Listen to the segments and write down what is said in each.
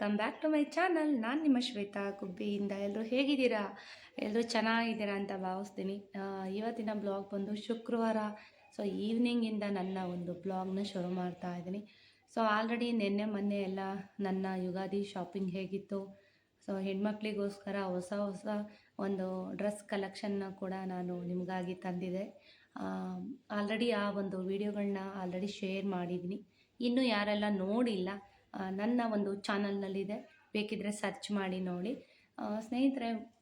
Welcome back to my channel ನಾನು ನಿಮ್ಮ ಶ್ವೇತಾ ಗುಬ್ಬಿಯಿಂದ ಎಲ್ಲರೂ ಹೇಗಿದ್ದೀರಾ? ಎಲ್ಲರೂ ಚೆನ್ನಾಗಿದ್ದೀರಾ ಅಂತ ಭಾವಿಸ್ತೀನಿ. ಇವತ್ತಿನ ಬ್ಲಾಗ್ ಬಂದು ಶುಕ್ರವಾರ. ಸೊ ಈವ್ನಿಂಗಿಂದ ನನ್ನ ಒಂದು ಬ್ಲಾಗ್ನ ಶುರು ಮಾಡ್ತಾ ಇದ್ದೀನಿ. ಸೊ ಆಲ್ರೆಡಿ ನಿನ್ನೆ ಮೊನ್ನೆ ಎಲ್ಲ ನನ್ನ ಯುಗಾದಿ ಶಾಪಿಂಗ್ ಹೇಗಿತ್ತು? ಸೊ ಹೆಣ್ಮಕ್ಳಿಗೋಸ್ಕರ ಹೊಸ ಹೊಸ ಒಂದು ಡ್ರೆಸ್ ಕಲೆಕ್ಷನ್ನ ಕೂಡ ನಾನು ನಿಮಗಾಗಿ ತಂದಿದೆ. ಆಲ್ರೆಡಿ ಆ ಒಂದು ವಿಡಿಯೋಗಳನ್ನ ಆಲ್ರೆಡಿ ಶೇರ್ ಮಾಡಿದ್ದೀನಿ. ಇನ್ನೂ ಯಾರೆಲ್ಲ ನೋಡಿಲ್ಲ ನನ್ನ ಒಂದು ಚಾನಲ್ನಲ್ಲಿದೆ. ಬೇಕಿದ್ರೆ ಸರ್ಚ್ ಮಾಡಿ ನೋಡಿ. ಸ್ನೇಹಿತರೆ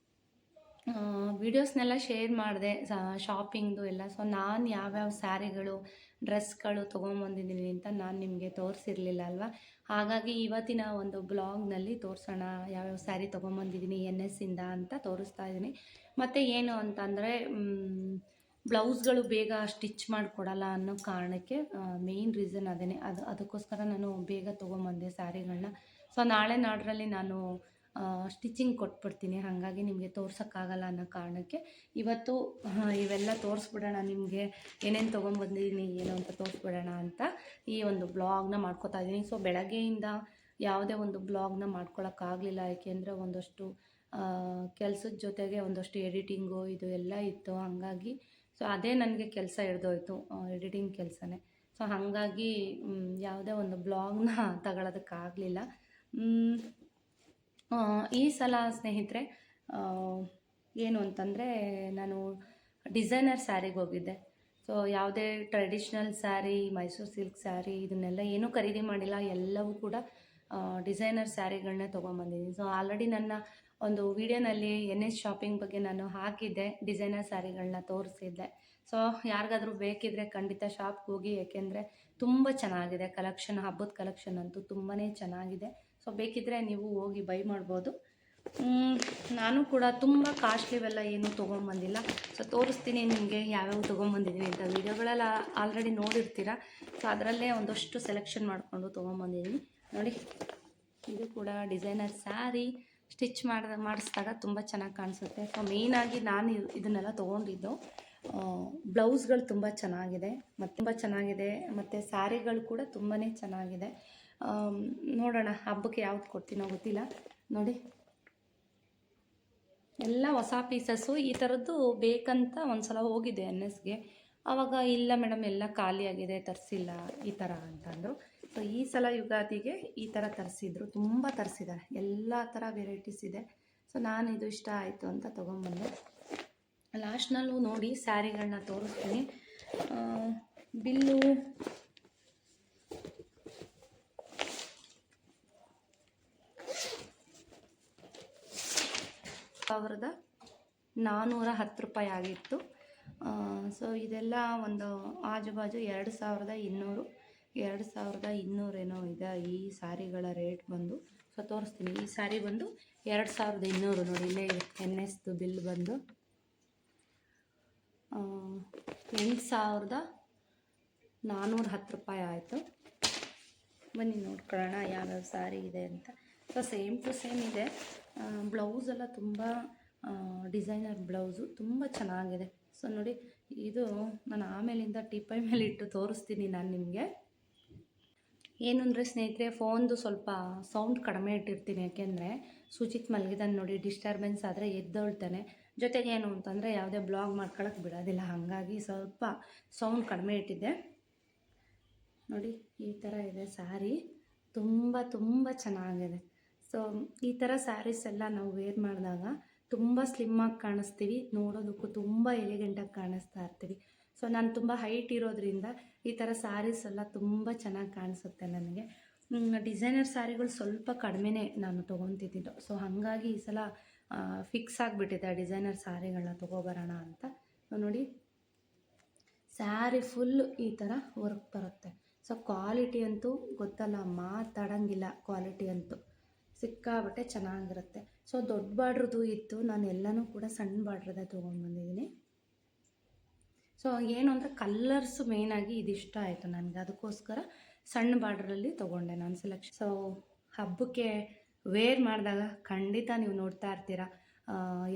ವಿಡಿಯೋಸ್ನೆಲ್ಲ ಶೇರ್ ಮಾಡಿದೆ ಶಾಪಿಂಗ್ದು ಎಲ್ಲ. ಸೊ, ನಾನು ಯಾವ್ಯಾವ ಸ್ಯಾರಿಗಳು ಡ್ರೆಸ್ಗಳು ತೊಗೊಂಬಂದಿದ್ದೀನಿ ಅಂತ ನಾನು ನಿಮಗೆ ತೋರಿಸಿರ್ಲಿಲ್ಲ ಅಲ್ವಾ? ಹಾಗಾಗಿ ಇವತ್ತಿನ ಒಂದು ಬ್ಲಾಗ್ನಲ್ಲಿ ತೋರಿಸೋಣ, ಯಾವ್ಯಾವ ಸ್ಯಾರಿ ತೊಗೊಂಬಂದಿದ್ದೀನಿ ಎನ್ ಎಸ್ಸಿಂದ ಅಂತ ತೋರಿಸ್ತಾ ಇದ್ದೀನಿ. ಮತ್ತು ಏನು ಅಂತಂದರೆ ಬ್ಲೌಸ್ಗಳು ಬೇಗ ಸ್ಟಿಚ್ ಮಾಡಿಕೊಡಲ್ಲ ಅನ್ನೋ ಕಾರಣಕ್ಕೆ ಮೇಯ್ನ್ ರೀಸನ್ ಅದೇ ಅದು, ಅದಕ್ಕೋಸ್ಕರ ನಾನು ಬೇಗ ತೊಗೊಂಬಂದೆ ಸ್ಯಾರಿಗಳನ್ನ. ಸೊ ನಾಳೆ ನಾಡ್ರಲ್ಲಿ ನಾನು ಸ್ಟಿಚಿಂಗ್ ಕೊಟ್ಬಿಡ್ತೀನಿ. ಹಾಗಾಗಿ ನಿಮಗೆ ತೋರ್ಸೋಕ್ಕಾಗಲ್ಲ ಅನ್ನೋ ಕಾರಣಕ್ಕೆ ಇವತ್ತು ಇವೆಲ್ಲ ತೋರಿಸ್ಬಿಡೋಣ. ನಿಮಗೆ ಏನೇನು ತೊಗೊಂಬಂದಿದ್ದೀನಿ ಏನು ಅಂತ ತೋರಿಸ್ಬಿಡೋಣ ಅಂತ ಈ ಒಂದು ಬ್ಲಾಗ್ನ ಮಾಡ್ಕೋತಾ ಇದ್ದೀನಿ ಸೊ ಬೆಳಗ್ಗೆಯಿಂದ ಯಾವುದೇ ಒಂದು ಬ್ಲಾಗ್ನ ಮಾಡ್ಕೊಳಕ್ಕಾಗಲಿಲ್ಲ. ಏಕೆಂದರೆ ಒಂದಷ್ಟು ಕೆಲಸದ ಜೊತೆಗೆ ಒಂದಷ್ಟು ಎಡಿಟಿಂಗು ಇದು ಎಲ್ಲ ಇತ್ತು. ಹಾಗಾಗಿ ಸೊ ಅದೇ ನನಗೆ ಕೆಲಸ ಹಿಡ್ದೋಯ್ತು ಎಡಿಟಿಂಗ್ ಕೆಲಸನೇ. ಸೊ ಹಾಗಾಗಿ ಯಾವುದೇ ಒಂದು ಬ್ಲಾಗ್ನ ತಗೊಳ್ಳೋದಕ್ಕಾಗಲಿಲ್ಲ ಈ ಸಲ ಸ್ನೇಹಿತರೆ ಏನು ಅಂತಂದರೆ ನಾನು ಡಿಸೈನರ್ ಸ್ಯಾರಿಗೆ ಹೋಗಿದ್ದೆ. ಸೊ ಯಾವುದೇ ಟ್ರೆಡಿಷ್ನಲ್ ಸ್ಯಾರಿ, ಮೈಸೂರು ಸಿಲ್ಕ್ ಸ್ಯಾರಿ, ಇದನ್ನೆಲ್ಲ ಏನೂ ಖರೀದಿ ಮಾಡಿಲ್ಲ. ಎಲ್ಲವೂ ಕೂಡ ಡಿಸೈನರ್ ಸ್ಯಾರಿಗಳನ್ನೇ ತೊಗೊಂಬಂದಿದ್ದೀನಿ. ಸೊ ಆಲ್ರೆಡಿ ನನ್ನ ಒಂದು ವಿಡಿಯೋನಲ್ಲಿ ಎನ್ ಎಸ್ ಶಾಪಿಂಗ್ ಬಗ್ಗೆ ನಾನು ಹಾಕಿದ್ದೆ, ಡಿಸೈನರ್ ಸ್ಯಾರಿಗಳನ್ನ ತೋರಿಸಿದ್ದೆ. ಸೊ ಯಾರಿಗಾದರೂ ಬೇಕಿದ್ರೆ ಖಂಡಿತ ಶಾಪ್ಗೆ ಹೋಗಿ, ಏಕೆಂದರೆ ತುಂಬ ಚೆನ್ನಾಗಿದೆ. ಕಲೆಕ್ಷನ್ ಹಬ್ಬದ ಕಲೆಕ್ಷನ್ ಅಂತೂ ತುಂಬಾ ಚೆನ್ನಾಗಿದೆ. ಸೊ ಬೇಕಿದ್ರೆ ನೀವು ಹೋಗಿ ಬೈ ಮಾಡ್ಬೋದು. ನಾನು ಕೂಡ ತುಂಬ ಕಾಸ್ಟ್ಲಿವೆಲ್ಲ ಏನೂ ತೊಗೊಂಬಂದಿಲ್ಲ. ಸೊ ತೋರಿಸ್ತೀನಿ ನಿಮಗೆ ಯಾವ್ಯಾವ ತೊಗೊಂಬಂದಿದ್ದೀನಿ ಅಂತ. ವೀಡಿಯೋಗಳೆಲ್ಲ ಆಲ್ರೆಡಿ ನೋಡಿರ್ತೀರ? ಸೊ ಅದರಲ್ಲೇ ಒಂದಷ್ಟು ಸೆಲೆಕ್ಷನ್ ಮಾಡಿಕೊಂಡು ತೊಗೊಂಬಂದಿದ್ದೀನಿ ನೋಡಿ, ಇದು ಕೂಡ ಡಿಸೈನರ್ ಸ್ಯಾರಿ. ಸ್ಟಿಚ್ ಮಾಡಿದ, ಮಾಡಿಸಿದಾಗ ತುಂಬ ಚೆನ್ನಾಗಿ ಕಾಣಿಸುತ್ತೆ. ಸೊ ಮೇಯ್ನಾಗಿ ನಾನು ಇದ್- ಇದನ್ನೆಲ್ಲ ತೊಗೊಂಡಿದ್ದು ಬ್ಲೌಸ್ಗಳು ತುಂಬ ಚೆನ್ನಾಗಿದೆ. ಮತ್ತು ತುಂಬ ಚೆನ್ನಾಗಿದೆ. ಮತ್ತು ಸ್ಯಾರಿಗಳು ಕೂಡ ತುಂಬಾ ಚೆನ್ನಾಗಿದೆ. ನೋಡೋಣ ಹಬ್ಬಕ್ಕೆ ಯಾವ್ದು ಕೊಡ್ತೀನೋ ಗೊತ್ತಿಲ್ಲ. ನೋಡಿ. ಎಲ್ಲ ಹೊಸ ಪೀಸಸ್ಸು, ಈ ಥರದ್ದು ಬೇಕಂತ ಒಂದು ಸಲ ಹೋಗಿದ್ದೆ ಎನ್ ಎಸ್ಗೆ ಆವಾಗ ಇಲ್ಲ ಮೇಡಮ್, ಎಲ್ಲ ಖಾಲಿಯಾಗಿದೆ, ತರಿಸಿಲ್ಲ ಈ ಥರ ಅಂತಂದರು. ಸೊ ಈ ಸಲ ಯುಗಾದಿಗೆ ಈ ಥರ ತರಿಸಿದ್ರು. ತುಂಬ ತರಿಸಿದ್ದಾರೆ. ಎಲ್ಲ ಥರ ವೆರೈಟೀಸ್ ಇದೆ. ಸೊ ನಾನು ಇದು ಇಷ್ಟ ಆಯಿತು ಅಂತ ತೊಗೊಂಬಂದೆ ಲಾಸ್ಟ್ನಲ್ಲೂ ನೋಡಿ ಸ್ಯಾರಿಗಳನ್ನ ತೋರಿಸ್ತೀನಿ. ಬಿಲ್ಲು ಸಾವಿರದ ನಾನ್ನೂರ ಹತ್ತು ರೂಪಾಯಿ ಆಗಿತ್ತು. ಸೊ ಇದೆಲ್ಲ ಒಂದು ಆಜುಬಾಜು ಎರಡು ಸಾವಿರದ ಇನ್ನೂರು. ಎರಡು ಸಾವಿರದ ಇನ್ನೂರೇನೋ ಇದೆ ಈ ಸಾರಿಗಳ ರೇಟ್ ಬಂದು, ಸೊ ತೋರಿಸ್ತೀನಿ. ಈ ಸಾರಿ ಬಂದು ಎರಡು ಸಾವಿರದ ಇನ್ನೂರು ನೋಡಿ, ಇಲ್ಲೇ ಎನ್ ಎಸ್ದು ಬಿಲ್ ಬಂದು ಎಂಟು ಸಾವಿರದ ನಾನ್ನೂರ ಹತ್ತು ರೂಪಾಯಿ ಆಯಿತು. ಬನ್ನಿ ನೋಡ್ಕೊಳ್ಳೋಣ ಯಾವ್ಯಾವ ಸಾರಿ ಇದೆ ಅಂತ. ಸೊ ಸೇಮ್ ಟು ಸೇಮ್ ಇದೆ. ಬ್ಲೌಸ್ ಎಲ್ಲ ತುಂಬ ಡಿಸೈನರ್ ಬ್ಲೌಸು ತುಂಬ ಚೆನ್ನಾಗಿದೆ. ಸೊ ನೋಡಿ, ಇದು ನಾನು ಆಮೇಲಿಂದ ಟಿಪ್ಪೈ ಮೇಲೆ ಇಟ್ಟು ತೋರಿಸ್ತೀನಿ ನಾನು ನಿಮಗೆ. ಏನು ಅಂದರೆ ಸ್ನೇಹಿತರೆ, ಫೋನ್ದು ಸ್ವಲ್ಪ ಸೌಂಡ್ ಕಡಿಮೆ ಇಟ್ಟಿರ್ತೀನಿ ಯಾಕೆಂದರೆ ಸುಚಿತ್ ಮಲಗಿದಾನೆ ನೋಡಿ ಡಿಸ್ಟರ್ಬೆನ್ಸ್ ಆದರೆ ಎದ್ದೊಳ್ತಾನೆ. ಜೊತೆಗೆ ಏನು ಅಂತಂದರೆ ಯಾವುದೇ ಬ್ಲಾಗ್ ಮಾಡ್ಕೊಳಕ್ಕೆ ಬಿಡೋದಿಲ್ಲ, ಹಾಗಾಗಿ ಸ್ವಲ್ಪ ಸೌಂಡ್ ಕಡಿಮೆ ಇಟ್ಟಿದ್ದೆ. ನೋಡಿ, ಈ ಥರ ಇದೆ ಸ್ಯಾರಿ ತುಂಬ ತುಂಬ ಚೆನ್ನಾಗಿದೆ. ಸೊ ಈ ಥರ ಸ್ಯಾರೀಸ್ ಎಲ್ಲ ನಾವು ವೇರ್ ಮಾಡಿದಾಗ ತುಂಬ ಸ್ಲಿಮ್ಮಾಗಿ ಕಾಣಿಸ್ತೀವಿ, ನೋಡೋದಕ್ಕೂ ತುಂಬ ಎಲಿಗೆಂಟಾಗಿ ಕಾಣಿಸ್ತಾ ಇರ್ತೀವಿ. ಸೊ ನಾನು ತುಂಬ ಹೈಟ್ ಇರೋದ್ರಿಂದ ಈ ಥರ ಸ್ಯಾರೀಸ್ ಎಲ್ಲ ತುಂಬ ಚೆನ್ನಾಗಿ ಕಾಣಿಸುತ್ತೆ ನನಗೆ. ಡಿಸೈನರ್ ಸ್ಯಾರಿಗಳು ಸ್ವಲ್ಪ ಕಡಿಮೆನೇ ನಾನು ತೊಗೊತಿದ್ದು ಸೊ ಹಾಗಾಗಿ ಈ ಸಲ ಫಿಕ್ಸ್ ಆಗಿಬಿಟ್ಟಿದೆ ಡಿಸೈನರ್ ಸ್ಯಾರಿಗಳನ್ನ ತೊಗೊಬರೋಣ ಅಂತ. ನೋಡಿ. ಸ್ಯಾರಿ ಫುಲ್ ಈ ಥರ ವರ್ಕ್ ಬರುತ್ತೆ. ಸೊ ಕ್ವಾಲಿಟಿ ಅಂತೂ ಗೊತ್ತಲ್ಲ, ಮಾತಾಡಂಗಿಲ್ಲ ಕ್ವಾಲಿಟಿ ಅಂತೂ. ಸಿಕ್ಕಾಬಟ್ಟೆ ಚೆನ್ನಾಗಿರುತ್ತೆ. ಸೊ ದೊಡ್ಡ ಬಾಡ್ರದ್ದು ಇತ್ತು. ನಾನು ಎಲ್ಲನೂ ಕೂಡ ಸಣ್ಣ ಬಾರ್ಡ್ರದೇ ತೊಗೊಂಡ್ಬಂದಿದ್ದೀನಿ. ಸೊ ಏನು ಅಂದರೆ ಕಲ್ಲರ್ಸ್ ಮೇಯ್ನಾಗಿ ಇದಿಷ್ಟ ಆಯಿತು ನನಗೆ. ಅದಕ್ಕೋಸ್ಕರ ಸಣ್ಣ ಬಾರ್ಡ್ರಲ್ಲಿ ತೊಗೊಂಡೆ ನಾನು ಸೆಲೆಕ್ಷನ್ ಸೊ ಹಬ್ಬಕ್ಕೆ ವೇರ್ ಮಾಡಿದಾಗ ಖಂಡಿತ ನೀವು ನೋಡ್ತಾ ಇರ್ತೀರ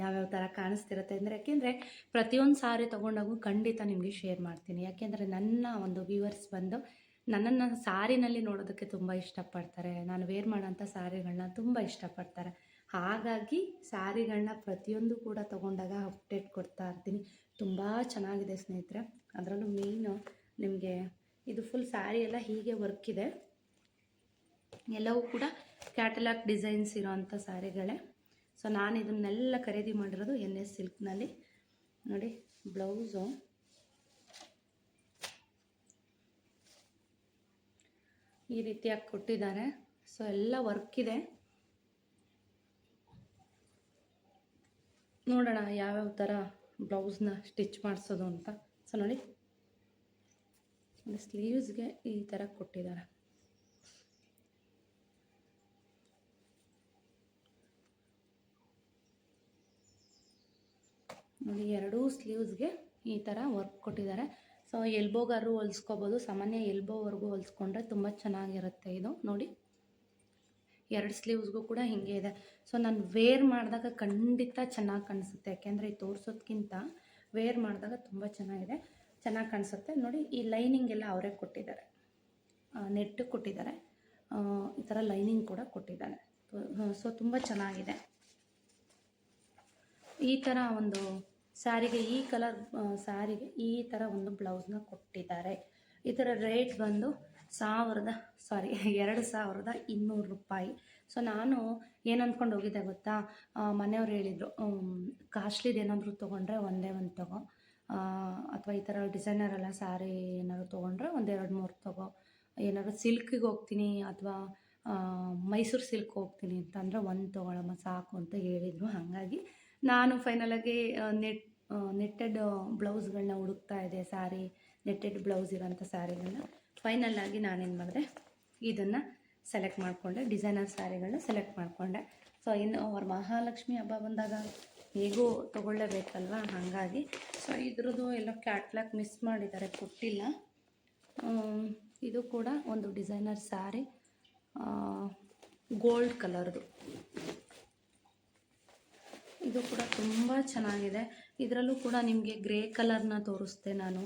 ಯಾವ್ಯಾವ ಥರ ಕಾಣಿಸ್ತಿರತ್ತೆ ಅಂದರೆ, ಯಾಕೆಂದರೆ ಪ್ರತಿಯೊಂದು ಸಾರಿ ತೊಗೊಂಡಾಗೂ ಖಂಡಿತ ನಿಮಗೆ ಶೇರ್ ಮಾಡ್ತೀನಿ. ಯಾಕೆಂದರೆ ನನ್ನ ಒಂದು ವ್ಯೂವರ್ಸ್ ಬಂದು ನನ್ನನ್ನು ಸಾರಿನಲ್ಲಿ ನೋಡೋದಕ್ಕೆ ತುಂಬ ಇಷ್ಟಪಡ್ತಾರೆ. ನಾನು ವೇರ್ ಮಾಡೋಂಥ ಸಾರಿಗಳನ್ನ ತುಂಬ ಇಷ್ಟಪಡ್ತಾರೆ. ಹಾಗಾಗಿ ಸ್ಯಾರಿಗಳನ್ನ ಪ್ರತಿಯೊಂದು ಕೂಡ ತೊಗೊಂಡಾಗ ಅಪ್ಡೇಟ್ ಕೊಡ್ತಾ ಇರ್ತೀನಿ. ತುಂಬ ಚೆನ್ನಾಗಿದೆ ಸ್ನೇಹಿತರೆ. ಅದರಲ್ಲೂ ಮೇಯ್ನು ನಿಮಗೆ ಇದು ಫುಲ್ ಸ್ಯಾರಿ ಎಲ್ಲ ಹೀಗೆ ವರ್ಕ್ ಇದೆ. ಎಲ್ಲವೂ ಕೂಡ ಕ್ಯಾಟಲಾಗ್ ಡಿಸೈನ್ಸ್ ಇರೋವಂಥ ಸ್ಯಾರಿಗಳೇ. ಸೊ ನಾನು ಇದನ್ನೆಲ್ಲ ಖರೀದಿ ಮಾಡಿರೋದು ಎನ್ ಎಸ್ ಸಿಲ್ಕ್ನಲ್ಲಿ ನೋಡಿ ಬ್ಲೌಸು ಈ ರೀತಿಯಾಗಿ ಕೊಟ್ಟಿದ್ದಾರೆ. ಸೊ ಎಲ್ಲ ವರ್ಕ್ ಇದೆ. ನೋಡೋಣ ಯಾವ್ಯಾವ ಥರ ಬ್ಲೌಸ್ನ ಸ್ಟಿಚ್ ಮಾಡಿಸೋದು ಅಂತ. ಸೊ ನೋಡಿ ಸ್ಲೀವ್ಸ್ಗೆ ಈ ಥರ ಕೊಟ್ಟಿದ್ದಾರೆ. ನೋಡಿ, ಎರಡೂ ಸ್ಲೀವ್ಸ್ಗೆ ಈ ಥರ ವರ್ಕ್ ಕೊಟ್ಟಿದ್ದಾರೆ. ಸೊ ಎಲ್ಬೋಗಾರು ಹೊಲಿಸ್ಕೋಬೋದು, ಸಾಮಾನ್ಯ ಎಲ್ಬೋವರೆಗೂ ಹೊಲಿಸ್ಕೊಂಡ್ರೆ ತುಂಬ ಚೆನ್ನಾಗಿರುತ್ತೆ ಇದು. ನೋಡಿ ಎರಡು ಸ್ಲೀವ್ಸ್ಗೂ ಕೂಡ ಹಿಂಗೆ ಇದೆ. ಸೊ ನಾನು ವೇರ್ ಮಾಡಿದಾಗ ಖಂಡಿತ ಚೆನ್ನಾಗಿ ಕಾಣಿಸುತ್ತೆ. ಯಾಕೆಂದರೆ ಈ ತೋರಿಸೋದ್ಕಿಂತ ವೇರ್ ಮಾಡಿದಾಗ ತುಂಬ ಚೆನ್ನಾಗಿದೆ. ಚೆನ್ನಾಗಿ ಕಾಣಿಸುತ್ತೆ. ನೋಡಿ, ಈ ಲೈನಿಂಗ್ ಎಲ್ಲ ಅವರೇ ಕೊಟ್ಟಿದ್ದಾರೆ. ನೆಟ್ಟು ಕೊಟ್ಟಿದ್ದಾರೆ. ಈ ಥರ ಲೈನಿಂಗ್ ಕೂಡ ಕೊಟ್ಟಿದ್ದಾರೆ. ಸೊ ತುಂಬ ಚೆನ್ನಾಗಿದೆ. ಈ ಥರ ಒಂದು ಸ್ಯಾರಿಗೆ, ಈ ಕಲರ್ ಸ್ಯಾರಿಗೆ ಈ ಥರ ಒಂದು ಬ್ಲೌಸ್ನ ಕೊಟ್ಟಿದ್ದಾರೆ. ಈ ಥರ ರೇಟ್ ಬಂದು ಸಾವಿರದ ಸಾರಿ ಎರಡು ಸಾವಿರದ ಇನ್ನೂರು ರೂಪಾಯಿ. ಸೊ ನಾನು ಏನು ಅಂದ್ಕೊಂಡು ಹೋಗಿದ್ದೆ ಗೊತ್ತಾ? ಮನೆಯವ್ರು ಹೇಳಿದರು ಕಾಸ್ಟ್ಲಿದು ಏನಾದರೂ ತೊಗೊಂಡ್ರೆ ಒಂದೇ ಒಂದು ತಗೋ. ಅಥವಾ ಈ ಥರ ಡಿಸೈನರ್ ಎಲ್ಲ ಸ್ಯಾರಿ ಏನಾದ್ರು ತೊಗೊಂಡ್ರೆ ಒಂದೆರಡು ಮೂರು ತಗೋ. ಏನಾದ್ರು ಸಿಲ್ಕಿಗೆ ಹೋಗ್ತೀನಿ ಅಥವಾ ಮೈಸೂರು ಸಿಲ್ಕ್ ಹೋಗ್ತೀನಿ ಅಂತಂದರೆ ಒಂದು ತೊಗೊಳಮ್ಮ, ಸಾಕು ಅಂತ ಹೇಳಿದರು. ಹಾಗಾಗಿ ನಾನು ಫೈನಲಾಗಿ ನೆಟ್ ನೆಟ್ಟೆಡ್ ಬ್ಲೌಸ್ಗಳನ್ನ ಹುಡುಕ್ತಾ ಇದೆ ಸ್ಯಾರಿ ನೆಟ್ಟೆಡ್ ಬ್ಲೌಸ್ ಇರೋಂಥ ಫೈನಲ್ ಆಗಿ ನಾನೇನು ಮಾಡಿದೆ? ಇದನ್ನು ಸೆಲೆಕ್ಟ್ ಮಾಡಿಕೊಂಡೆ ಡಿಸೈನರ್ ಸ್ಯಾರಿಗಳನ್ನ ಸೆಲೆಕ್ಟ್ ಮಾಡಿಕೊಂಡೆ. ಸೊ ಇನ್ನು ಅವ್ರ ಮಹಾಲಕ್ಷ್ಮಿ ಹಬ್ಬ ಬಂದಾಗ ಹೇಗೂ ತೊಗೊಳ್ಳೇಬೇಕಲ್ವ? ಹಾಗಾಗಿ. ಸೊ ಇದ್ರದ್ದು ಎಲ್ಲ ಕ್ಯಾಟ್ಲಾಗ್ ಮಿಸ್ ಮಾಡಿದ್ದಾರೆ, ಕೊಟ್ಟಿಲ್ಲ. ಇದು ಕೂಡ ಒಂದು ಡಿಸೈನರ್ ಸ್ಯಾರಿ ಗೋಲ್ಡ್ ಕಲರ್ದು ಇದು ಕೂಡ ತುಂಬ ಚೆನ್ನಾಗಿದೆ. ಇದರಲ್ಲೂ ಕೂಡ ನಿಮಗೆ ಗ್ರೇ ಕಲರ್ನ ತೋರಿಸ್ದೆ ನಾನು.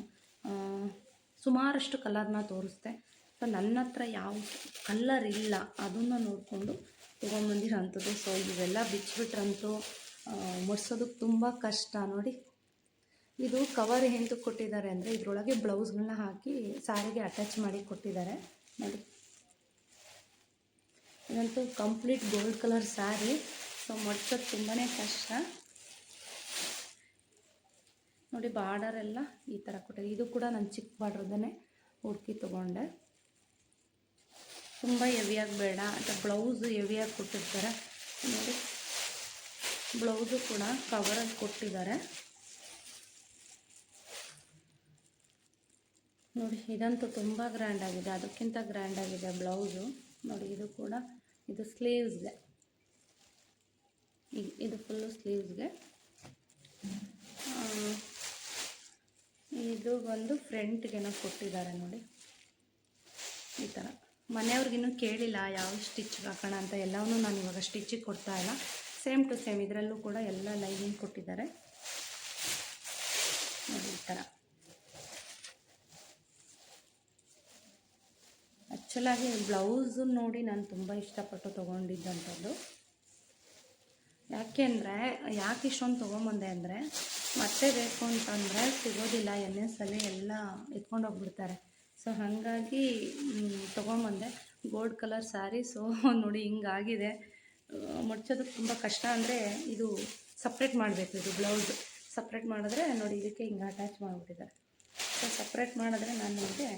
ಸುಮಾರಷ್ಟು ಕಲರ್ನ ತೋರಿಸ್ದೆ. ಸೊ ನನ್ನ ಹತ್ರ ಯಾವ ಕಲ್ಲರ್ ಇಲ್ಲ, ಅದನ್ನು ನೋಡಿಕೊಂಡು ತೊಗೊಂಬಂದಿರೋಂಥದ್ದು ಸೊ ಇವೆಲ್ಲ ಬಿಚ್ಚಿಬಿಟ್ರಂತೂ ಮುಡ್ಸೋದಕ್ಕೆ ತುಂಬ ಕಷ್ಟ ನೋಡಿ. ಇದು ಕವರ್ ಎಂತಕ್ಕೆ ಕೊಟ್ಟಿದ್ದಾರೆ ಅಂದರೆ, ಇದರೊಳಗೆ ಬ್ಲೌಸ್ಗಳನ್ನ ಹಾಕಿ ಸಾರಿಗೆ ಅಟ್ಯಾಚ್ ಮಾಡಿ ಕೊಟ್ಟಿದ್ದಾರೆ ನೋಡಿ. ಇದಂತೂ complete gold colour sari so ಮಡ್ಸೋದು ತುಂಬಾ ಕಷ್ಟ. ನೋಡಿ ಬಾರ್ಡರ್ ಎಲ್ಲ ಈ ಥರ ಕೊಟ್ಟಿದೆ ಇದು ಕೂಡ ನಾನು ಚಿಕ್ಕ ಬಾರ್ಡ್ರದನ್ನೇ ಹುಡುಕಿ ತೊಗೊಂಡೆ. ತುಂಬ ಹೆವಿಯಾಗಿ ಬೇಡ. ಅಂತ ಬ್ಲೌಸ್ ಹೆವಿಯಾಗಿ ಕೊಟ್ಟಿರ್ತಾರೆ. ನೋಡಿ ಬ್ಲೌಸು ಕೂಡ ಕವರಲ್ಲಿ ಕೊಟ್ಟಿದ್ದಾರೆ. ನೋಡಿ, ಇದಂತೂ ತುಂಬ ಗ್ರ್ಯಾಂಡ್ ಆಗಿದೆ. ಅದಕ್ಕಿಂತ ಗ್ರ್ಯಾಂಡ್ ಆಗಿದೆ ಬ್ಲೌಸು ನೋಡಿ, ಇದು ಕೂಡ, ಇದು ಸ್ಲೀವ್ಸ್ಗೆ ಇದು ಫುಲ್ಲು ಸ್ಲೀವ್ಸ್ಗೆ ಇದು ಬಂದು ಫ್ರಂಟ್ಗೆನೋ ಕೊಟ್ಟಿದ್ದಾರೆ ನೋಡಿ. ಈ ಥರ ಮನೆಯವ್ರಿಗಿನ್ನೂ ಕೇಳಿಲ್ಲ ಯಾವ ಸ್ಟಿಚ್ ಹಾಕೋಣ ಅಂತ. ಎಲ್ಲವನ್ನೂ ನಾನು ಇವಾಗ ಸ್ಟಿಚ್ಚಿಗೆ ಕೊಡ್ತಾ ಇಲ್ಲ. ಸೇಮ್ ಟು ಸೇಮ್ ಇದರಲ್ಲೂ ಕೂಡ ಎಲ್ಲ ಲೈನಿಂಗ್ ಕೊಟ್ಟಿದ್ದಾರೆ. ನೋಡಿ ಈ ಥರ ಆ್ಯಕ್ಚುಲಾಗಿ ಬ್ಲೌಸು ನೋಡಿ ನಾನು ತುಂಬ ಇಷ್ಟಪಟ್ಟು ತೊಗೊಂಡಿದ್ದಂಥದ್ದು. ಯಾಕೆಂದರೆ ಯಾಕೆ ಇಷ್ಟೊಂದು ತೊಗೊಂಬಂದೆ ಅಂದರೆ ಮತ್ತೆ ಬೇಕು ಅಂತಂದರೆ ಸಿಗೋದಿಲ್ಲ ಎನ್ ಸಲ ಎಲ್ಲ ಎತ್ಕೊಂಡು ಹೋಗ್ಬಿಡ್ತಾರೆ. ಸೊ ಹಾಗಾಗಿ ತೊಗೊಂಬಂದೆ. ಗೋಲ್ಡ್ ಕಲರ್ ಸ್ಯಾರಿ ಸೊ ನೋಡಿ, ಹಿಂಗಾಗಿದೆ. ಮುಚ್ಚೋದಕ್ಕೆ ತುಂಬ ಕಷ್ಟ ಅಂದರೆ ಇದು ಸಪ್ರೇಟ್ ಮಾಡಬೇಕು, ಇದು ಬ್ಲೌಸ್ ಸಪ್ರೇಟ್ ಮಾಡಿದ್ರೆ ನೋಡಿ, ಇದಕ್ಕೆ ಹಿಂಗೆ ಅಟ್ಯಾಚ್ ಮಾಡಿಬಿಟ್ಟಿದ್ದಾರೆ. ಸೊ ಸಪ್ರೇಟ್ ಮಾಡಿದ್ರೆ ನಾನು ನಿಮಗೆ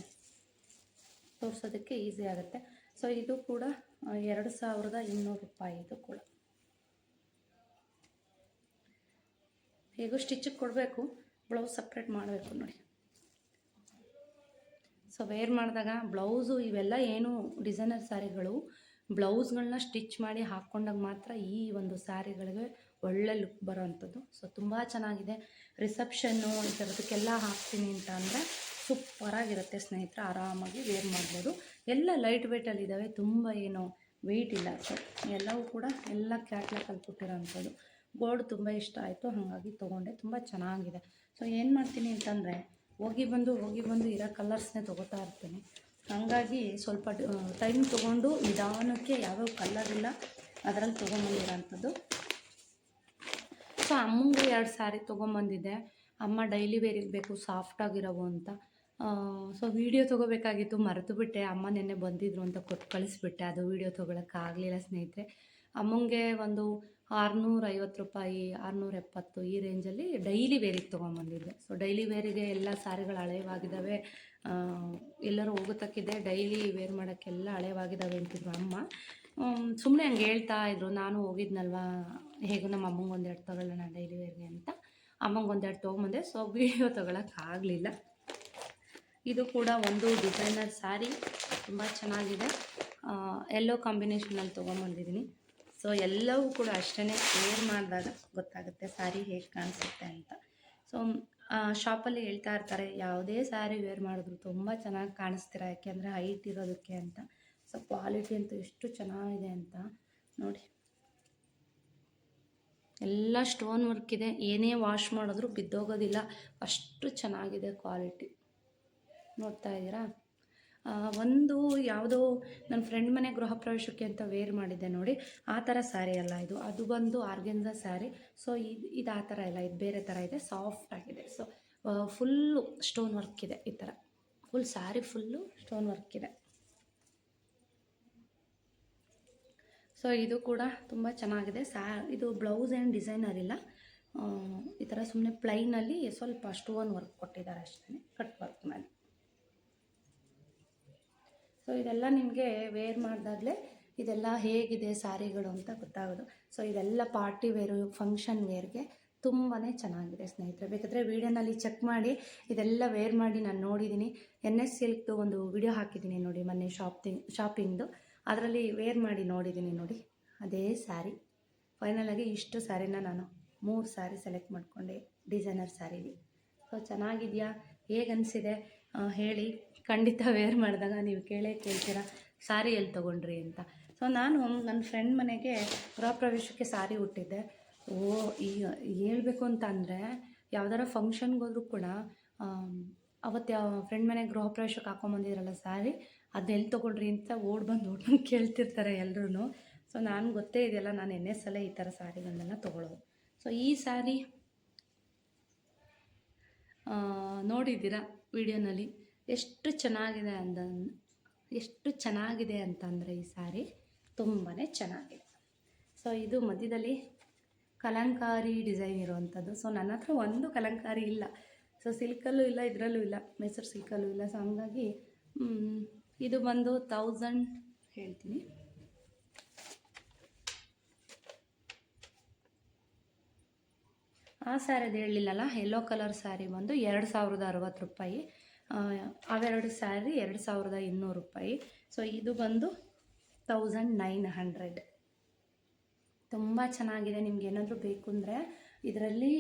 ತೋರಿಸೋದಕ್ಕೆ ಈಸಿ ಆಗುತ್ತೆ. ಸೊ ಇದು ಕೂಡ ಎರಡು ಸಾವಿರದ ಇನ್ನೂರು ರೂಪಾಯಿ ಇದು ಕೂಡ. ಹೇಗೂ ಸ್ಟಿಚ್ಚಿಗೆ ಕೊಡಬೇಕು ಬ್ಲೌಸ್ ಸಪ್ರೇಟ್ ಮಾಡಬೇಕು ನೋಡಿ. ಸೊ ವೇರ್ ಮಾಡಿದಾಗ ಬ್ಲೌಸು ಇವೆಲ್ಲ ಏನು ಡಿಸೈನರ್ ಸ್ಯಾರಿಗಳು ಬ್ಲೌಸ್ಗಳನ್ನ ಸ್ಟಿಚ್ ಮಾಡಿ ಹಾಕ್ಕೊಂಡಾಗ ಮಾತ್ರ ಈ ಒಂದು ಸ್ಯಾರಿಗಳಿಗೆ ಒಳ್ಳೆ ಲುಕ್ ಬರೋವಂಥದ್ದು ಸೊ ತುಂಬ ಚೆನ್ನಾಗಿದೆ. ರಿಸೆಪ್ಷನ್ನು ಈ ಥರದಕ್ಕೆಲ್ಲ ಹಾಕ್ತೀನಿ ಅಂತ ಅಂದರೆ ಸೂಪರಾಗಿರುತ್ತೆ ಸ್ನೇಹಿತರೆ, ಆರಾಮಾಗಿ ವೇರ್ ಮಾಡ್ಬೋದು. ಎಲ್ಲ ಲೈಟ್ ವೇಟಲ್ಲಿದ್ದಾವೆ ತುಂಬ ಏನು ವೆಯ್ಟ್ ಇಲ್ಲ. ಸೊ ಎಲ್ಲವೂ ಕೂಡ ಎಲ್ಲ ಕ್ಯಾಟ್ಲಾಕಲ್ಲಿ ಕೊಟ್ಟಿರೋವಂಥದ್ದು ಗೋಲ್ಡ್ ತುಂಬ ಇಷ್ಟ ಆಯಿತು, ಹಾಗಾಗಿ ತೊಗೊಂಡೆ, ತುಂಬ ಚೆನ್ನಾಗಿದೆ. ಸೊ ಏನು ಮಾಡ್ತೀನಿ ಅಂತಂದರೆ, ಹೋಗಿ ಬಂದು ಹೋಗಿ ಬಂದು ಇರೋ ಕಲರ್ಸ್ನೇ ತೊಗೋತಾ ಇರ್ತೀನಿ. ಹಾಗಾಗಿ ಸ್ವಲ್ಪ ಟೈಮ್ ತೊಗೊಂಡು ನಿಧಾನಕ್ಕೆ ಯಾವ್ಯಾವ ಕಲರ್ ಇಲ್ಲ, ಅದರಲ್ಲಿ ತೊಗೊಂಬಂದಿರೋಂಥದ್ದು. ಸೊ ಅಮ್ಮಂಗೂ ಎರಡು ಸ್ಯಾರಿ ತೊಗೊಂಬಂದಿದ್ದೆ. ಅಮ್ಮ ಡೈಲಿ ವೇರಿಗೆ ಬೇಕು ಸಾಫ್ಟಾಗಿರೋವು ಅಂತ. ಸೊ ವೀಡಿಯೋ ತೊಗೋಬೇಕಾಗಿತ್ತು, ಮರೆತು ಬಿಟ್ಟೆ. ಅಮ್ಮ ನೆನ್ನೆ ಬಂದಿದ್ರು ಅಂತ ಕೊಟ್ಟು ಕಳಿಸ್ಬಿಟ್ಟೆ, ಅದು ವೀಡಿಯೋ ತೊಗೊಳಕ್ಕಾಗಲಿಲ್ಲ ಸ್ನೇಹಿತರೆ. ಅಮ್ಮಂಗೆ ಒಂದು ಆರುನೂರ ಐವತ್ತು ರೂಪಾಯಿ ಆರುನೂರ ಎಪ್ಪತ್ತು ಈ ರೇಂಜಲ್ಲಿ ಡೈಲಿ ವೇರಿಗೆ ತೊಗೊಂಬಂದಿದ್ದೆ. ಸೊ ಡೈಲಿ ವೇರಿಗೆ ಎಲ್ಲ ಸಾರಿಗಳು ಹಳೆಯವಾಗಿದ್ದಾವೆ ಎಲ್ಲರೂ ಹೋಗುತ್ತಕ್ಕಿದೆ ಡೈಲಿ ವೇರ್ ಮಾಡೋಕ್ಕೆಲ್ಲ ಹಳೆಯವಾಗಿದ್ದಾವೆ ಅಂತಿದ್ರು ಅಮ್ಮ. ಸುಮ್ಮನೆ ಹಂಗೆ ಹೇಳ್ತಾ ಇದ್ರು. ನಾನು ಹೋಗಿದ್ನಲ್ವಾ? ಹೇಗೂ ನಮ್ಮ ಅಮ್ಮಂಗೆ ಒಂದೆರಡು ತೊಗೊಳ್ಳೋಣ ಡೈಲಿ ವೇರಿಗೆ ಅಂತ. ಅಮ್ಮಂಗೆ ಒಂದೆರಡು ತೊಗೊಂಬಂದೆ. ಸೊ ವೀಡಿಯೋ ತೊಗೊಳಕ್ಕಾಗಲಿಲ್ಲ ಇದು ಕೂಡ ಒಂದು ಡಿಸೈನರ್ ಸ್ಯಾರಿ ತುಂಬ ಚೆನ್ನಾಗಿದೆ. ಎಲ್ಲೋ ಕಾಂಬಿನೇಷನಲ್ಲಿ ತೊಗೊಂಬಂದಿದ್ದೀನಿ. ಸೊ ಎಲ್ಲವೂ ಕೂಡ ಅಷ್ಟೇ ವೇರ್ ಮಾಡಿದಾಗ ಗೊತ್ತಾಗುತ್ತೆ ಸ್ಯಾರಿ ಹೇಗೆ ಕಾಣಿಸುತ್ತೆ ಅಂತ. ಸೊ ಶಾಪಲ್ಲಿ ಹೇಳ್ತಾ ಇರ್ತಾರೆ, ಯಾವುದೇ ಸ್ಯಾರಿ ವೇರ್ ಮಾಡಿದ್ರು ತುಂಬ ಚೆನ್ನಾಗಿ ಕಾಣಿಸ್ತೀರ? ಯಾಕೆಂದರೆ ಹೈಟ್ ಇರೋದಕ್ಕೆ ಅಂತ. ಸೊ ಕ್ವಾಲಿಟಿ ಅಂತೂ ಎಷ್ಟು ಚೆನ್ನಾಗಿದೆ ಅಂತ ನೋಡಿ. ಎಲ್ಲ ಸ್ಟೋನ್ ವರ್ಕ್ ಇದೆ. ಏನೇ ವಾಶ್ ಮಾಡಿದ್ರು ಬಿದ್ದೋಗೋದಿಲ್ಲ. ಅಷ್ಟು ಚೆನ್ನಾಗಿದೆ ಕ್ವಾಲಿಟಿ ನೋಡ್ತಾ ಇದ್ದೀರಾ? ಒಂದು ಯಾವುದೋ ನನ್ನ ಫ್ರೆಂಡ್ ಮನೆ ಗೃಹ ಪ್ರವೇಶಕ್ಕೆ ಅಂತ ವೇರ್ ಮಾಡಿದ್ದೆ ನೋಡಿ. ಆ ಥರ ಸ್ಯಾರಿ ಅಲ್ಲ ಇದು. ಅದು ಬಂದು ಆರ್ಗೆನ್ಸ ಸ್ಯಾರಿ ಸೊ ಇದು ಇದು ಆ ಥರ ಇಲ್ಲ ಇದು ಬೇರೆ ಥರ ಇದೆ. ಸಾಫ್ಟ್ ಆಗಿದೆ. ಸೊ ಫುಲ್ಲು ಸ್ಟೋನ್ ವರ್ಕ್ ಇದೆ ಈ ಥರ full sari full stone work ಇದೆ. ಸೊ ಇದು ಕೂಡ ತುಂಬ ಚೆನ್ನಾಗಿದೆ. ಸ್ಯಾ ಇದು ಬ್ಲೌಸ್ ಏನು ಡಿಸೈನರ್ ಇಲ್ಲ. ಈ ಥರ ಸುಮ್ಮನೆ ಪ್ಲೈನಲ್ಲಿ ಸ್ವಲ್ಪ ಸ್ಟೋನ್ ವರ್ಕ್ ಕೊಟ್ಟಿದ್ದಾರೆ ಅಷ್ಟೇ. ಕಟ್ ವರ್ಕ್ ಮೇಲೆ ಸೊ ಇದೆಲ್ಲ ನಿಮಗೆ ವೇರ್ ಮಾಡಿದಾಗಲೇ ಇದೆಲ್ಲ ಹೇಗಿದೆ ಸ್ಯಾರಿಗಳು ಅಂತ ಗೊತ್ತಾಗೋದು. ಸೊ ಇದೆಲ್ಲ ಪಾರ್ಟಿ ವೇರು ಫಂಕ್ಷನ್ ವೇರ್ಗೆ ತುಂಬಾ ಚೆನ್ನಾಗಿದೆ ಸ್ನೇಹಿತರೆ. ಬೇಕಾದರೆ ವೀಡಿಯೋನಲ್ಲಿ ಚೆಕ್ ಮಾಡಿ, ಇದೆಲ್ಲ ವೇರ್ ಮಾಡಿ ನಾನು ನೋಡಿದ್ದೀನಿ ಎನ್ ಎಸ್ ಸಿಲ್ಕ್ದು ಒಂದು ವಿಡಿಯೋ ಹಾಕಿದ್ದೀನಿ ನೋಡಿ ಮೊನ್ನೆ ಶಾಪಿಂಗ್ ಶಾಪಿಂಗ್ದು ಅದರಲ್ಲಿ ವೇರ್ ಮಾಡಿ ನೋಡಿದ್ದೀನಿ ನೋಡಿ. ಅದೇ ಸ್ಯಾರಿ ಫೈನಲಾಗಿ ಇಷ್ಟು ಸ್ಯಾರಿನ ನಾನು ಮೂರು ಸ್ಯಾರಿ ಸೆಲೆಕ್ಟ್ ಮಾಡಿಕೊಂಡೆ ಡಿಸೈನರ್ ಸ್ಯಾರಿಲಿ ಸೊ ಚೆನ್ನಾಗಿದೆಯಾ? ಹೇಗೆ ಅನಿಸಿದೆ? ಹೇಳಿ. ಖಂಡಿತ ವೇರ್ ಮಾಡಿದಾಗ ನೀವು ಕೇಳೇ ಕೇಳ್ತೀರಾ, ಸಾರಿ ಎಲ್ಲಿ ತೊಗೊಂಡ್ರಿ ಅಂತ? ಸೊ ನಾನು ನನ್ನ ಫ್ರೆಂಡ್ ಮನೆಗೆ ಗೃಹಪ್ರವೇಶಕ್ಕೆ ಸಾರಿ ಹುಟ್ಟಿದ್ದೆ ಓ, ಈ, ಹೇಳ್ಬೇಕು ಅಂತ ಅಂದರೆ ಯಾವ್ದಾರ ಫಂಕ್ಷನ್ಗೋದ್ರೂ ಕೂಡ ಅವತ್ತು ಯಾವ ಫ್ರೆಂಡ್ ಮನೆಗೆ ಗೃಹಪ್ರವೇಶಕ್ಕೆ ಸಾರಿ ಸ್ಯಾರಿ ಅದೆಲ್ಲಿ ತೊಗೊಳ್ರಿ ಅಂತ ಓಡ್ ಬಂದು ಓಡ್ ಬಂದು ಕೇಳ್ತಿರ್ತಾರೆ ಎಲ್ಲರೂ ಸೊ ನಾನು ಗೊತ್ತೇ ಇದೆಯಲ್ಲ, ನಾನು ಎಣ್ಣೆ ಸಲ ಈ ಥರ ಸಾರಿಗಳನ್ನೆಲ್ಲ ತೊಗೊಳೋದು. ಸೊ ಈ ಸಾರಿ ನೋಡಿದ್ದೀರಾ ವಿಡಿಯೋನಲ್ಲಿ? ಎಷ್ಟು ಚೆನ್ನಾಗಿದೆ ಅಂದ, ಎಷ್ಟು ಚೆನ್ನಾಗಿದೆ ಅಂತಂದರೆ ಈ ಸಾರಿ ತುಂಬಾ ಚೆನ್ನಾಗಿದೆ. ಸೊ ಇದು ಮಧ್ಯದಲ್ಲಿ ಕಲಂಕಾರಿ ಡಿಸೈನ್ ಇರುವಂಥದ್ದು ಸೊ ನನ್ನ ಹತ್ರ ಒಂದು ಕಲಂಕಾರಿ ಇಲ್ಲ. ಸೊ ಸಿಲ್ಕಲ್ಲೂ ಇಲ್ಲ, ಇದರಲ್ಲೂ ಇಲ್ಲ. ಮೈಸೂರು ಸಿಲ್ಕಲ್ಲೂ ಇಲ್ಲ. ಸೊ ಹಂಗಾಗಿ ಇದು ಬಂದು ತೌಸಂಡ್ ಹೇಳ್ತೀನಿ. ಆ ಸ್ಯಾರಿದು ಹೇಳಲಿಲ್ಲಲ್ಲ ಯೆಲ್ಲೋ ಕಲರ್ ಸ್ಯಾರಿ ಬಂದು ಎರಡು ಸಾವಿರದ ಅರವತ್ತು ರೂಪಾಯಿ. ಅವೆರಡು ಸ್ಯಾರಿ ಎರಡು ಸಾವಿರದ ಇನ್ನೂರು ರೂಪಾಯಿ. ಸೊ ಇದು ಬಂದು ತೌಸಂಡ್ ನೈನ್ ಹಂಡ್ರೆಡ್ ತುಂಬ ಚೆನ್ನಾಗಿದೆ. ನಿಮ್ಗೆ ಏನಾದರೂ ಬೇಕು ಅಂದರೆ ಇದರಲ್ಲಿ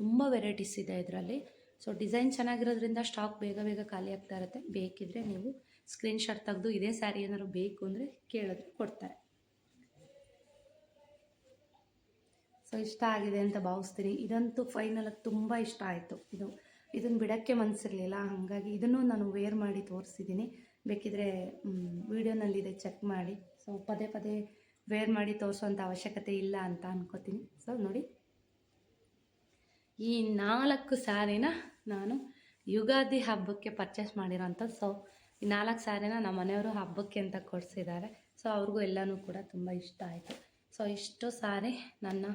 ತುಂಬ ವೆರೈಟೀಸ್ ಇದೆ ಇದರಲ್ಲಿ. ಸೊ ಡಿಸೈನ್ ಚೆನ್ನಾಗಿರೋದ್ರಿಂದ ಸ್ಟಾಕ್ ಬೇಗ ಬೇಗ ಖಾಲಿ ಆಗ್ತಾ ಇರುತ್ತೆ. ಬೇಕಿದ್ರೆ ನೀವು ಸ್ಕ್ರೀನ್ಶಾಟ್ ತೆಗೆದು ಇದೇ ಸ್ಯಾರಿ ಏನಾದ್ರು ಬೇಕು ಅಂದರೆ ಕೇಳಿದ್ರೆ ಕೊಡ್ತಾರೆ. ಸೊ ಇಷ್ಟ ಆಗಿದೆ ಅಂತ ಭಾವಿಸ್ತೀನಿ. ಇದಂತೂ ಫೈನಲಾಗಿ ತುಂಬ ಇಷ್ಟ ಆಯಿತು. ಇದು ಇದನ್ನು ಬಿಡೋಕ್ಕೆ ಮನಸ್ಸಿರಲಿಲ್ಲ ಹಾಗಾಗಿ ಇದನ್ನು ನಾನು ವೇರ್ ಮಾಡಿ ತೋರಿಸಿದ್ದೀನಿ. ಬೇಕಿದ್ರೆ ವೀಡಿಯೋನಲ್ಲಿದೆ ಚೆಕ್ ಮಾಡಿ. ಸೊ ಪದೇ ಪದೇ ವೇರ್ ಮಾಡಿ ತೋರಿಸುವಂಥ ಅವಶ್ಯಕತೆ ಇಲ್ಲ ಅಂತ ಅನ್ಕೋತೀನಿ. ಸೊ ನೋಡಿ. ಈ ನಾಲ್ಕು ಸ್ಯಾರಿನ ನಾನು ಯುಗಾದಿ ಹಬ್ಬಕ್ಕೆ ಪರ್ಚೇಸ್ ಮಾಡಿರೋಂಥದ್ದು. ಸೊ ಈ ನಾಲ್ಕು ಸ್ಯಾರಿನ ನಮ್ಮ ಮನೆಯವರು ಹಬ್ಬಕ್ಕೆ ಅಂತ ಕೊಡಿಸಿದ್ದಾರೆ. ಸೊ ಅವ್ರಿಗೂ ಎಲ್ಲನೂ ಕೂಡ ತುಂಬ ಇಷ್ಟ ಆಯಿತು. ಸೊ ಇಷ್ಟು ಸಾರಿ ನನ್ನ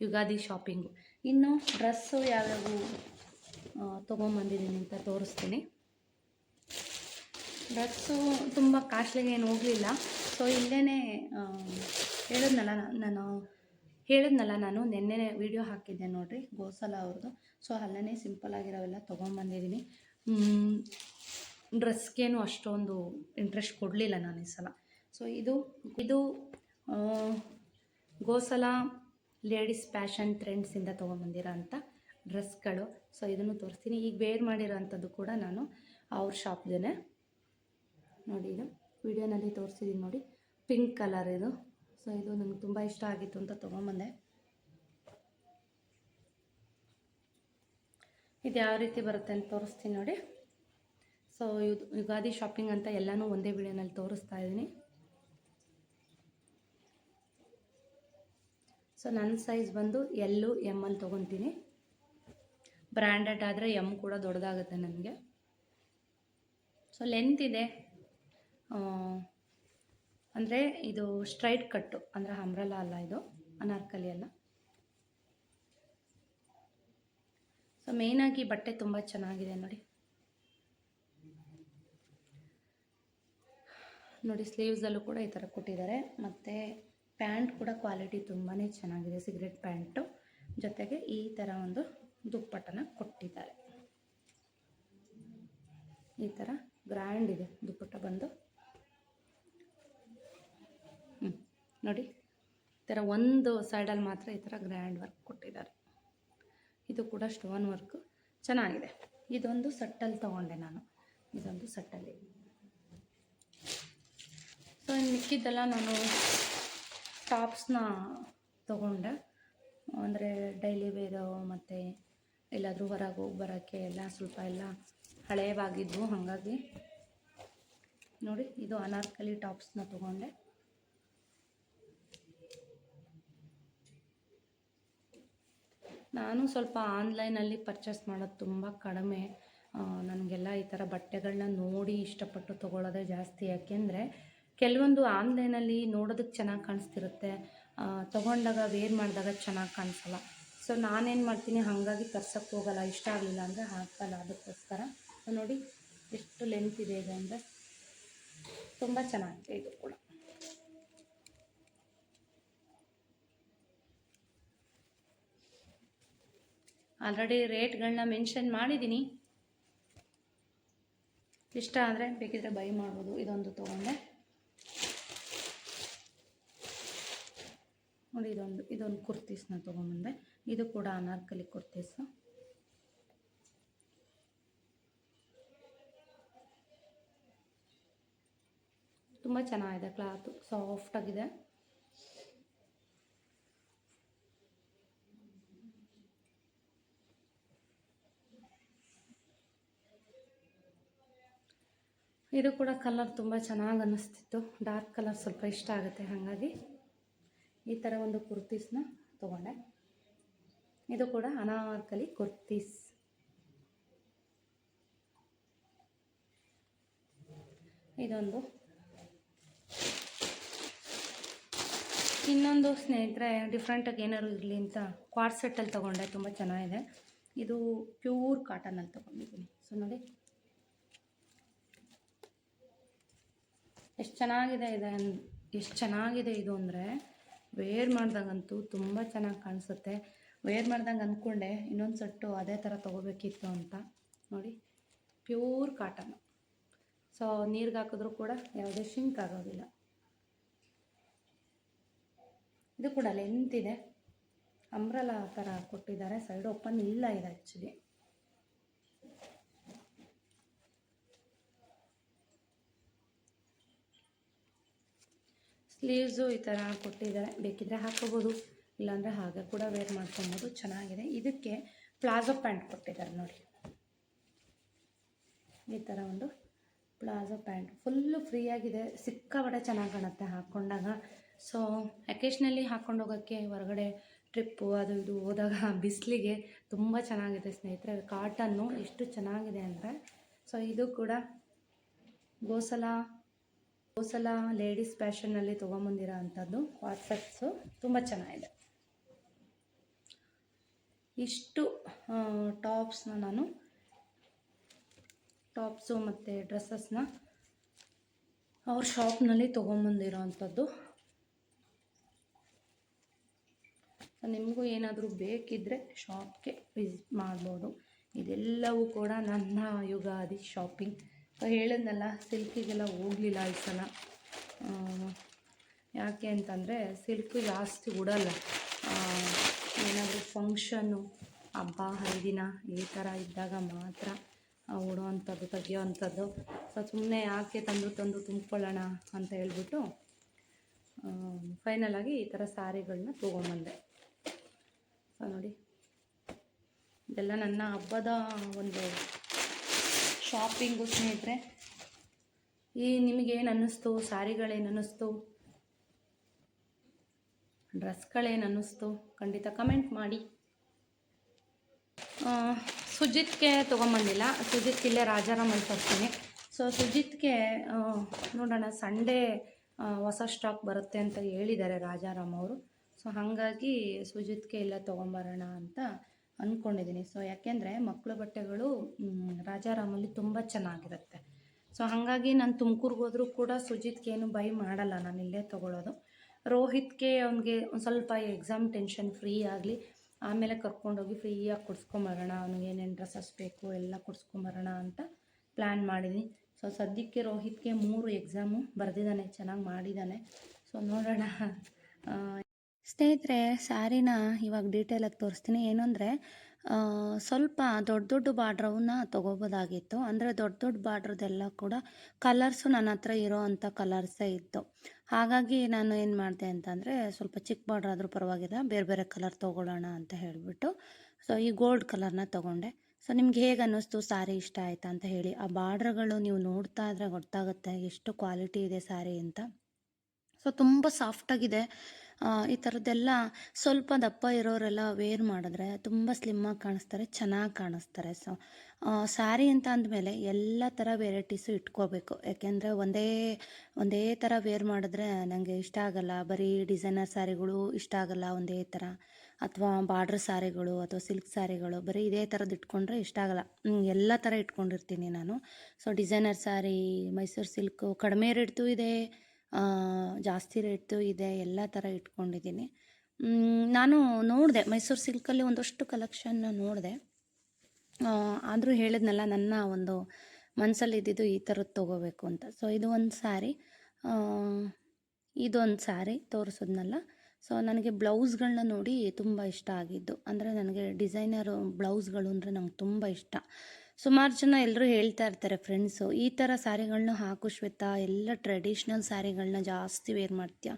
ಯುಗಾದಿ ಶಾಪಿಂಗು ಇನ್ನು ಡ್ರೆಸ್ಸು ಯಾವ್ಯಾವು ತೊಗೊಂಬಂದಿದ್ದೀನಿ ಅಂತ ತೋರಿಸ್ತೀನಿ. ಡ್ರೆಸ್ಸು ತುಂಬ ಕಾಸ್ಟ್ಲಿಗೆ ಏನು ಹೋಗಲಿಲ್ಲ. ಸೊ ಇಲ್ಲೇ ಹೇಳಿದ್ನಲ್ಲ ನಾನು ಹೇಳಿದ್ನಲ್ಲ ನಾನು ನಿನ್ನೆ ವಿಡಿಯೋ ಹಾಕಿದ್ದೆ ನೋಡಿರಿ, ಗೋಸಲ ಅವ್ರದ್ದು ಸೊ ಅಲ್ಲೇ ಸಿಂಪಲ್ ಆಗಿರೋವೆಲ್ಲ ತೊಗೊಂಬಂದಿದ್ದೀನಿ. ಡ್ರೆಸ್ಗೇನು ಅಷ್ಟೊಂದು ಇಂಟ್ರೆಸ್ಟ್ ಕೊಡಲಿಲ್ಲ ನಾನು ಈ ಸಲ. ಸೊ ಇದು ಇದು ಗೋಸಲ ಲೇಡೀಸ್ ಫ್ಯಾಷನ್ ಟ್ರೆಂಡ್ಸಿಂದ ತೊಗೊಂಬಂದಿರೋ ಅಂಥ ಡ್ರೆಸ್ಗಳು. ಸೊ ಇದನ್ನು ತೋರಿಸ್ತೀನಿ. ಈಗ ವೇರ್ ಮಾಡಿರೋ ಅಂಥದ್ದು ಕೂಡ ನಾನು ಅವ್ರ ಶಾಪ್ದೇ ನೋಡಿ ಇದು. ವಿಡಿಯೋನಲ್ಲಿ ತೋರಿಸಿದ್ದೀನಿ ನೋಡಿ. ಪಿಂಕ್ ಕಲರ್ ಇದು. ಸೊ ಇದು ನನಗೆ ತುಂಬ ಇಷ್ಟ ಆಗಿತ್ತು ಅಂತ ತೊಗೊಂಬಂದೆ. ಇದು ಯಾವ ರೀತಿ ಬರುತ್ತೆ ಅಂತ ತೋರಿಸ್ತೀನಿ ನೋಡಿ. ಸೊ ಯುಗಾದಿ ಶಾಪಿಂಗ್ ಅಂತ ಎಲ್ಲನೂ ಒಂದೇ ವಿಡಿಯೋನಲ್ಲಿ ತೋರಿಸ್ತಾ ಇದ್ದೀನಿ ಸೊ ನನ್ನ ಸೈಜ್ ಬಂದು ಎಲ್ಲು ಎಮ್ಮಲ್ಲಿ ತೊಗೊತೀನಿ. ಬ್ರ್ಯಾಂಡೆಡ್ ಆದರೆ ಎಂ ಕೂಡ ದೊಡ್ಡದಾಗುತ್ತೆ ನನಗೆ. ಸೊ ಲೆಂತ್ ಇದೆ. ಅಂದರೆ ಇದು ಸ್ಟ್ರೈಟ್ ಕಟ್ಟು ಅಂದರೆ ಅಂಬ್ರಲ್ಲ ಅಲ್ಲ ಇದು, ಅನಾರ್ಕಲಿ ಅಲ್ಲ. ಸೊ ಮೇಯ್ನಾಗಿ ಬಟ್ಟೆ ತುಂಬ ಚೆನ್ನಾಗಿದೆ ನೋಡಿ. ನೋಡಿ ಸ್ಲೀವ್ಸಲ್ಲೂ ಕೂಡ ಈ ಥರ ಕೊಟ್ಟಿದ್ದಾರೆ. ಮತ್ತು ಪ್ಯಾಂಟ್ ಕೂಡ ಕ್ವಾಲಿಟಿ ತುಂಬಾ ಚೆನ್ನಾಗಿದೆ, ಸಿಗರೆಟ್ ಪ್ಯಾಂಟು. ಜೊತೆಗೆ ಈ ಥರ ಒಂದು ದುಪ್ಪಟ್ಟನ ಕೊಟ್ಟಿದ್ದಾರೆ. ಈ ಥರ ಗ್ರ್ಯಾಂಡ್ ಇದೆ ದುಪ್ಪಟ್ಟ ಬಂದು. ನೋಡಿ. ಈ ಥರ ಒಂದು ಸೈಡಲ್ಲಿ ಮಾತ್ರ ಈ ಥರ ಗ್ರ್ಯಾಂಡ್ ವರ್ಕ್ ಕೊಟ್ಟಿದ್ದಾರೆ. ಇದು ಕೂಡ ಸ್ಟೋನ್ ವರ್ಕು. ಚೆನ್ನಾಗಿದೆ. ಇದೊಂದು ಸಟ್ಟಲ್ಲಿ ತೊಗೊಂಡೆ ನಾನು. ಇದೊಂದು ಸಟ್ಟಲ್ಲಿ. ಸೊ ಇನ್ನು ಮಿಕ್ಕಿದ್ದೆಲ್ಲ ನಾನು ಟಾಪ್ಸ್ನ ತೊಗೊಂಡೆ. ಅಂದರೆ ಡೈಲಿ ವೇರು ಮತ್ತು ಎಲ್ಲಾದರೂ ಹೊರಗೆ ಹೋಗಿ ಬರೋಕ್ಕೆ ಎಲ್ಲ ಸ್ವಲ್ಪ ಎಲ್ಲ ಹಳೆಯವಾಗಿದ್ವು ಹಾಗಾಗಿ. ನೋಡಿ, ಇದು ಅನಾರ್ಕಲಿ ಟಾಪ್ಸ್ನ ತೊಗೊಂಡೆ. ನಾನು ಸ್ವಲ್ಪ ಆನ್ಲೈನಲ್ಲಿ ಪರ್ಚೇಸ್ ಮಾಡೋದು ತುಂಬ ಕಡಿಮೆ. ನನಗೆಲ್ಲ ಈ ಥರ ಬಟ್ಟೆಗಳನ್ನ ನೋಡಿ ಇಷ್ಟಪಟ್ಟು ತೊಗೊಳ್ಳೋದೇ ಜಾಸ್ತಿ. ಯಾಕೆಂದರೆ ಕೆಲವೊಂದು ಆನ್ಲೈನಲ್ಲಿ ನೋಡೋದಕ್ಕೆ ಚೆನ್ನಾಗಿ ಕಾಣಿಸ್ತಿರುತ್ತೆ. ತೊಗೊಂಡಾಗ ವೇರ್ ಮಾಡಿದಾಗ ಚೆನ್ನಾಗಿ ಕಾಣಿಸಲ್ಲ. ಸೊ, ನಾನೇನು ಮಾಡ್ತೀನಿ, ಹಾಗಾಗಿ ತರ್ಸಕ್ಕೆ ಹೋಗಲ್ಲ, ಇಷ್ಟ ಆಗಲಿಲ್ಲ ಅಂದರೆ ಹಾಕಲ್ಲ. ಅದಕ್ಕೋಸ್ಕರ ನೋಡಿ, ಎಷ್ಟು ಲೆಂತ್ ಇದೆ ಇದೆ ಅಂದರೆ ತುಂಬ ಚೆನ್ನಾಗಿದೆ ಇದು ಕೂಡ. ಆಲ್ರೆಡಿ ರೇಟ್ಗಳನ್ನ ಮೆನ್ಷನ್ ಮಾಡಿದ್ದೀನಿ. ಇಷ್ಟ ಆದರೆ ಬೇಕಿದ್ರೆ ಬೈ ಮಾಡ್ಬೋದು. ಇದೊಂದು ತೊಗೊಂಡೆ. ನೋಡಿ, ಇದೊಂದು ಇದೊಂದು ಕುರ್ತೀಸ್ನ ತೊಗೊಂಬಂದೆ ಇದು ಕೂಡ ಅನಾರ್ಕಲಿ ಕುರ್ತೀಸು ತುಂಬ ಚೆನ್ನಾಗಿದೆ ಕ್ಲಾತು ಸಾಫ್ಟಾಗಿದೆ ಇದು ಕೂಡ ಕಲರ್ ತುಂಬ ಚೆನ್ನಾಗಿ ಅನ್ನಿಸ್ತಿತ್ತು. ಡಾರ್ಕ್ ಕಲರ್ ಸ್ವಲ್ಪ ಇಷ್ಟ ಆಗುತ್ತೆ, ಹಾಗಾಗಿ. ಈ ಥರ ಒಂದು ಕುರ್ತೀಸ್ನ ತೊಗೊಂಡೆ. ಇದು ಕೂಡ ಅನಾರ್ಕಲಿ ಕುರ್ತೀಸ್. ಇದೊಂದು. ಇನ್ನೊಂದು ಸ್ನೇಹಿತರೆ ಡಿಫ್ರೆಂಟಾಗಿ ಏನಾದ್ರು ಇರಲಿ ಅಂತ ಕ್ವಾರ್ಸೆಟ್ಟಲ್ಲಿ ತೊಗೊಂಡೆ, ತುಂಬ ಚೆನ್ನಾಗಿದೆ. ಇದು ಪ್ಯೂರ್ ಕಾಟನಲ್ಲಿ ತೊಗೊಂಡಿದ್ದೀನಿ. ಸೊ ನೋಡಿ. ಎಷ್ಟು ಚೆನ್ನಾಗಿದೆ ಇದೆ ಎಷ್ಟು ಚೆನ್ನಾಗಿದೆ ಇದು ಅಂದರೆ ವೇರ್ ಮಾಡ್ದಂಗಂತೂ ತುಂಬ ಚೆನ್ನಾಗಿ ಕಾಣಿಸುತ್ತೆ. ವೇರ್ ಮಾಡ್ದಂಗೆ ಅಂದ್ಕೊಂಡೆ ಇನ್ನೊಂದು ಸೆಟ್ಟು ಅದೇ ಥರ ತೊಗೋಬೇಕಿತ್ತು ಅಂತ. ನೋಡಿ ಪ್ಯೂರ್ ಕಾಟನ್ ಸೊ ನೀರಿಗೆ ಹಾಕಿದ್ರೂ ಕೂಡ ಯಾವುದೇ ಶಿಂಕ್ ಆಗೋದಿಲ್ಲ. ಇದು ಕೂಡ ಲೆಂತ್ ಇದೆ. ಅಂಬ್ರಲ ಥರ ಕೊಟ್ಟಿದ್ದಾರೆ. ಸೈಡ್ ಓಪನ್ ಇಲ್ಲ ಇದೆ ಆ್ಯಕ್ಚುಲಿ ಸ್ಲೀವ್ಸು ಈ ಥರ ಕೊಟ್ಟಿದ್ದಾರೆ ಬೇಕಿದ್ರೆ ಹಾಕೋಬೋದು ಇಲ್ಲಾಂದರೆ ಹಾಗೆ ಕೂಡ ವೇರ್ ಮಾಡ್ಕೊಬೋದು, ಚೆನ್ನಾಗಿದೆ. ಇದಕ್ಕೆ ಪ್ಲಾಜೋ ಪ್ಯಾಂಟ್ ಕೊಟ್ಟಿದ್ದಾರೆ ನೋಡಿ. ಈ ಥರ ಒಂದು ಪ್ಲಾಜೋ ಪ್ಯಾಂಟ್. ಫುಲ್ಲು ಫ್ರೀಯಾಗಿದೆ ಸಿಕ್ಕಾಪಟ್ಟೆ ಚೆನ್ನಾಗಿ ಕಾಣುತ್ತೆ ಹಾಕ್ಕೊಂಡಾಗ. ಸೊ ಅಕೇಶ್ನಲ್ಲಿ ಹಾಕ್ಕೊಂಡು ಹೋಗೋಕ್ಕೆ ಹೊರಗಡೆ ಟ್ರಿಪ್ಪು ಅದು ಇದು ಹೋದಾಗ ಬಿಸಿಲಿಗೆ ತುಂಬ ಚೆನ್ನಾಗಿದೆ ಸ್ನೇಹಿತರೆ. ಕಾಟನ್ನು ಎಷ್ಟು ಚೆನ್ನಾಗಿದೆ ಅಂದರೆ ಸೊ ಇದು ಕೂಡ ಗೋಸಲ ಗೋಸಲ ಲೇಡೀಸ್ ಫ್ಯಾಷನ್ನಲ್ಲಿ ತೊಗೊಂಬಂದಿರೋ ಅಂಥದ್ದು ವಾಟ್ಸಪ್ಸು ತುಂಬ ಚೆನ್ನಾಗಿದೆ. ಇಷ್ಟು ಟಾಪ್ಸ್ನ ನಾನು, ಟಾಪ್ಸು ಮತ್ತು ಡ್ರೆಸ್ಸಸ್ನ ಅವ್ರ ಶಾಪ್ನಲ್ಲಿ ತೊಗೊಂಬಂದಿರೋ ಅಂಥದ್ದು. ನಿಮಗೂ ಏನಾದರೂ ಬೇಕಿದ್ದರೆ ಶಾಪ್ಗೆ ವಿಸಿಟ್ ಮಾಡ್ಬೋದು. ಇದೆಲ್ಲವೂ ಕೂಡ ನನ್ನ ಯುಗಾದಿ ಶಾಪಿಂಗ್ ಹೇಳಿದ್ನಲ್ಲ, ಸಿಲ್ಕಿಗೆಲ್ಲ ಹೋಗಲಿಲ್ಲ ಈ ಸಲ. ಯಾಕೆ ಅಂತಂದರೆ ಸಿಲ್ಕು ಜಾಸ್ತಿ ಉಡಲ್ಲ. ಏನಾದರೂ ಫಂಕ್ಷನ್ನು ಹಬ್ಬ, ಹರಿದಿನ ಈ ಥರ ಇದ್ದಾಗ ಮಾತ್ರ ಉಡೋ ಅಂಥದ್ದು ತೆಗಿಯೋ ಅಂಥದ್ದು ಸೊ ಸುಮ್ಮನೆ ಯಾಕೆ ತಂದು ತಂದು ತುಂಬಿಕೊಳ್ಳೋಣ ಅಂತ ಹೇಳ್ಬಿಟ್ಟು ಫೈನಲಾಗಿ ಈ ಥರ ಸ್ಯಾರಿಗಳನ್ನ ತೊಗೊಂಬಂದೆ. ಸೊ ನೋಡಿ. ಇದೆಲ್ಲ ನನ್ನ ಹಬ್ಬದ ಒಂದು ಶಾಪಿಂಗು ಸ್ನೇಹಿತರೆ, ಈ ನಿಮಗೇನು ಅನ್ನಿಸ್ತು ಸ್ಯಾರಿಗಳೇನು ಅನ್ನಿಸ್ತು ಡ್ರೆಸ್ಗಳೇನು ಅನ್ನಿಸ್ತು ಖಂಡಿತ ಕಮೆಂಟ್ ಮಾಡಿ. ಸುಜಿತ್ಗೆ ತೊಗೊಂಬಂದಿಲ್ಲ. ಸುಜಿತ್ ಇಲ್ಲೇ ರಾಜಾರಾಮಲ್ಲಿ ತರ್ತೀನಿ. ಸೊ, ಸುಜಿತ್ಗೆ ನೋಡೋಣ, ಸಂಡೇ ಹೊಸ ಸ್ಟಾಕ್ ಬರುತ್ತೆ ಅಂತ ಹೇಳಿದ್ದಾರೆ ರಾಜಾರಾಮ್ ಅವರು. ಸೊ, ಹಾಗಾಗಿ ಸುಜಿತ್ಗೆ ಎಲ್ಲ ತೊಗೊಂಬರೋಣ ಅಂತ ಅಂದ್ಕೊಂಡಿದ್ದೀನಿ ಸೊ ಯಾಕೆಂದರೆ ಮಕ್ಕಳ ಬಟ್ಟೆಗಳು ರಾಜಾರಾಮಲ್ಲಿ ತುಂಬ ಚೆನ್ನಾಗಿರುತ್ತೆ. ಸೊ ಹಾಗಾಗಿ ನಾನು ತುಮಕೂರ್ಗೆ ಹೋದರೂ ಕೂಡ ಸುಜಿತ್ಗೆ ಏನು ಬೈ ಮಾಡಲ್ಲ. ನಾನು ಇಲ್ಲೇ ತೊಗೊಳೋದು. ರೋಹಿತ್ಗೆ ಅವನಿಗೆ ಒಂದು ಸ್ವಲ್ಪ ಎಕ್ಸಾಮ್ ಟೆನ್ಷನ್ ಫ್ರೀ ಆಗಲಿ, ಆಮೇಲೆ ಕರ್ಕೊಂಡೋಗಿ ಫ್ರೀಯಾಗಿ ಕೊಡ್ಸ್ಕೊಂಬರೋಣ. ಅವ್ನಿಗೆ ಏನೇನು ಡ್ರೆಸ್ಸಸ್ ಬೇಕು ಎಲ್ಲ ಕೊಡ್ಸ್ಕೊಂಬರೋಣ ಅಂತ ಪ್ಲ್ಯಾನ್ ಮಾಡಿದ್ದೀನಿ ಸೊ ಸದ್ಯಕ್ಕೆ ರೋಹಿತ್ಗೆ ಮೂರು ಎಕ್ಸಾಮು ಬರೆದಿದ್ದಾನೆ ಚೆನ್ನಾಗಿ ಮಾಡಿದ್ದಾನೆ ಸೊ ನೋಡೋಣ. ಸ್ನೇಹಿತರೆ, ಸ್ಯಾರಿನ ಇವಾಗ ಡೀಟೇಲಾಗಿ ತೋರಿಸ್ತೀನಿ. ಏನು ಅಂದರೆ ಸ್ವಲ್ಪ ದೊಡ್ಡ ದೊಡ್ಡ ಬಾರ್ಡ್ರವನ್ನ ತೊಗೋಬೋದಾಗಿತ್ತು. ಅಂದರೆ ದೊಡ್ಡ ದೊಡ್ಡ ಬಾರ್ಡ್ರದೆಲ್ಲ ಕೂಡ ಕಲರ್ಸು ನನ್ನ ಹತ್ರ ಇರೋ ಅಂಥ ಕಲರ್ಸೇ ಇತ್ತು. ಹಾಗಾಗಿ ನಾನು ಏನು ಮಾಡಿದೆ ಅಂತಂದರೆ, ಸ್ವಲ್ಪ ಚಿಕ್ಕ ಬಾರ್ಡ್ರ್ ಆದರೂ ಪರವಾಗಿಲ್ಲ, ಬೇರೆ ಬೇರೆ ಕಲರ್ ತೊಗೊಳ್ಳೋಣ ಅಂತ ಹೇಳಿಬಿಟ್ಟು ಸೊ ಈ ಗೋಲ್ಡ್ ಕಲರ್ನ ತೊಗೊಂಡೆ. ಸೊ ನಿಮ್ಗೆ ಹೇಗೆ ಅನ್ನಿಸ್ತು, ಸ್ಯಾರಿ ಇಷ್ಟ ಆಯ್ತಾ ಅಂತ ಹೇಳಿ. ಆ ಬಾರ್ಡ್ರ್ಗಳು ನೀವು ನೋಡ್ತಾ ಇದ್ರೆ ಗೊತ್ತಾಗುತ್ತೆ, ಎಷ್ಟು ಕ್ವಾಲಿಟಿ ಇದೆ ಸ್ಯಾರಿ ಅಂತ. ಸೊ ತುಂಬ ಸಾಫ್ಟಾಗಿದೆ ಈ ಥರದ್ದೆಲ್ಲ ಸ್ವಲ್ಪ ದಪ್ಪ ಇರೋರೆಲ್ಲ ವೇರ್ ಮಾಡಿದ್ರೆ ತುಂಬ ಸ್ಲಿಮ್ಮಾಗಿ ಕಾಣಿಸ್ತಾರೆ, ಚೆನ್ನಾಗಿ ಕಾಣಿಸ್ತಾರೆ. ಸೊ ಸ್ಯಾರಿ ಅಂತ ಅಂದಮೇಲೆ ಎಲ್ಲ ಥರ ವೆರೈಟೀಸು ಇಟ್ಕೋಬೇಕು. ಯಾಕೆಂದರೆ ಒಂದೇ ಒಂದೇ ಥರ ವೇರ್ ಮಾಡಿದ್ರೆ ನನಗೆ ಇಷ್ಟ ಆಗಲ್ಲ. ಬರೀ ಡಿಸೈನರ್ ಸ್ಯಾರಿಗಳು ಇಷ್ಟ ಆಗಲ್ಲ ಒಂದೇ ಥರ ಅಥವಾ ಬಾರ್ಡ್ರ್ ಸ್ಯಾರಿಗಳು ಅಥವಾ ಸಿಲ್ಕ್ ಸ್ಯಾರಿಗಳು ಬರೀ ಇದೇ ಥರದ್ದು ಇಟ್ಕೊಂಡ್ರೆ ಇಷ್ಟ ಆಗಲ್ಲ. ಎಲ್ಲ ಥರ ಇಟ್ಕೊಂಡಿರ್ತೀನಿ ನಾನು. So designer sari Mysuru silk ಕಡಿಮೆ ರೇಟ್ದು ಇದೆ. ಜಾಸ್ತಿ ರೇಟ್ದು ಇದೆ, ಎಲ್ಲ ಥರ ಇಟ್ಕೊಂಡಿದ್ದೀನಿ. ನಾನು ನೋಡಿದೆ, ಮೈಸೂರು ಸಿಲ್ಕಲ್ಲಿ ಒಂದಷ್ಟು ಕಲೆಕ್ಷನ್ನ ನೋಡಿದೆ. ಆದರೂ ಹೇಳಿದ್ನಲ್ಲ, ನನ್ನ ಒಂದು ಮನಸ್ಸಲ್ಲಿ ಇದ್ದಿದ್ದು ಈ ಥರದ್ದು ತೊಗೋಬೇಕು ಅಂತ. ಸೊ ಇದು ಒಂದು ಸ್ಯಾರಿ ಇದೊಂದು ಸ್ಯಾರಿ ತೋರಿಸಿದ್ನಲ್ಲ. ಸೊ ನನಗೆ ಬ್ಲೌಸ್ಗಳನ್ನ ನೋಡಿ ತುಂಬ ಇಷ್ಟ ಆಗಿದ್ದು. ಅಂದರೆ, ನನಗೆ ಡಿಸೈನರು ಬ್ಲೌಸ್ಗಳು ಅಂದರೆ ನಂಗೆ ತುಂಬ ಇಷ್ಟ. ಸುಮಾರು ಜನ ಎಲ್ಲರೂ ಹೇಳ್ತಾ ಇರ್ತಾರೆ ಫ್ರೆಂಡ್ಸು ಈ ಥರ ಸ್ಯಾರಿಗಳನ್ನ ಹಾಕು ಶ್ವೇತಾ, ಎಲ್ಲ ಟ್ರೆಡಿಷ್ನಲ್ ಸ್ಯಾರಿಗಳನ್ನ ಜಾಸ್ತಿ ವೇರ್ ಮಾಡ್ತೀಯ?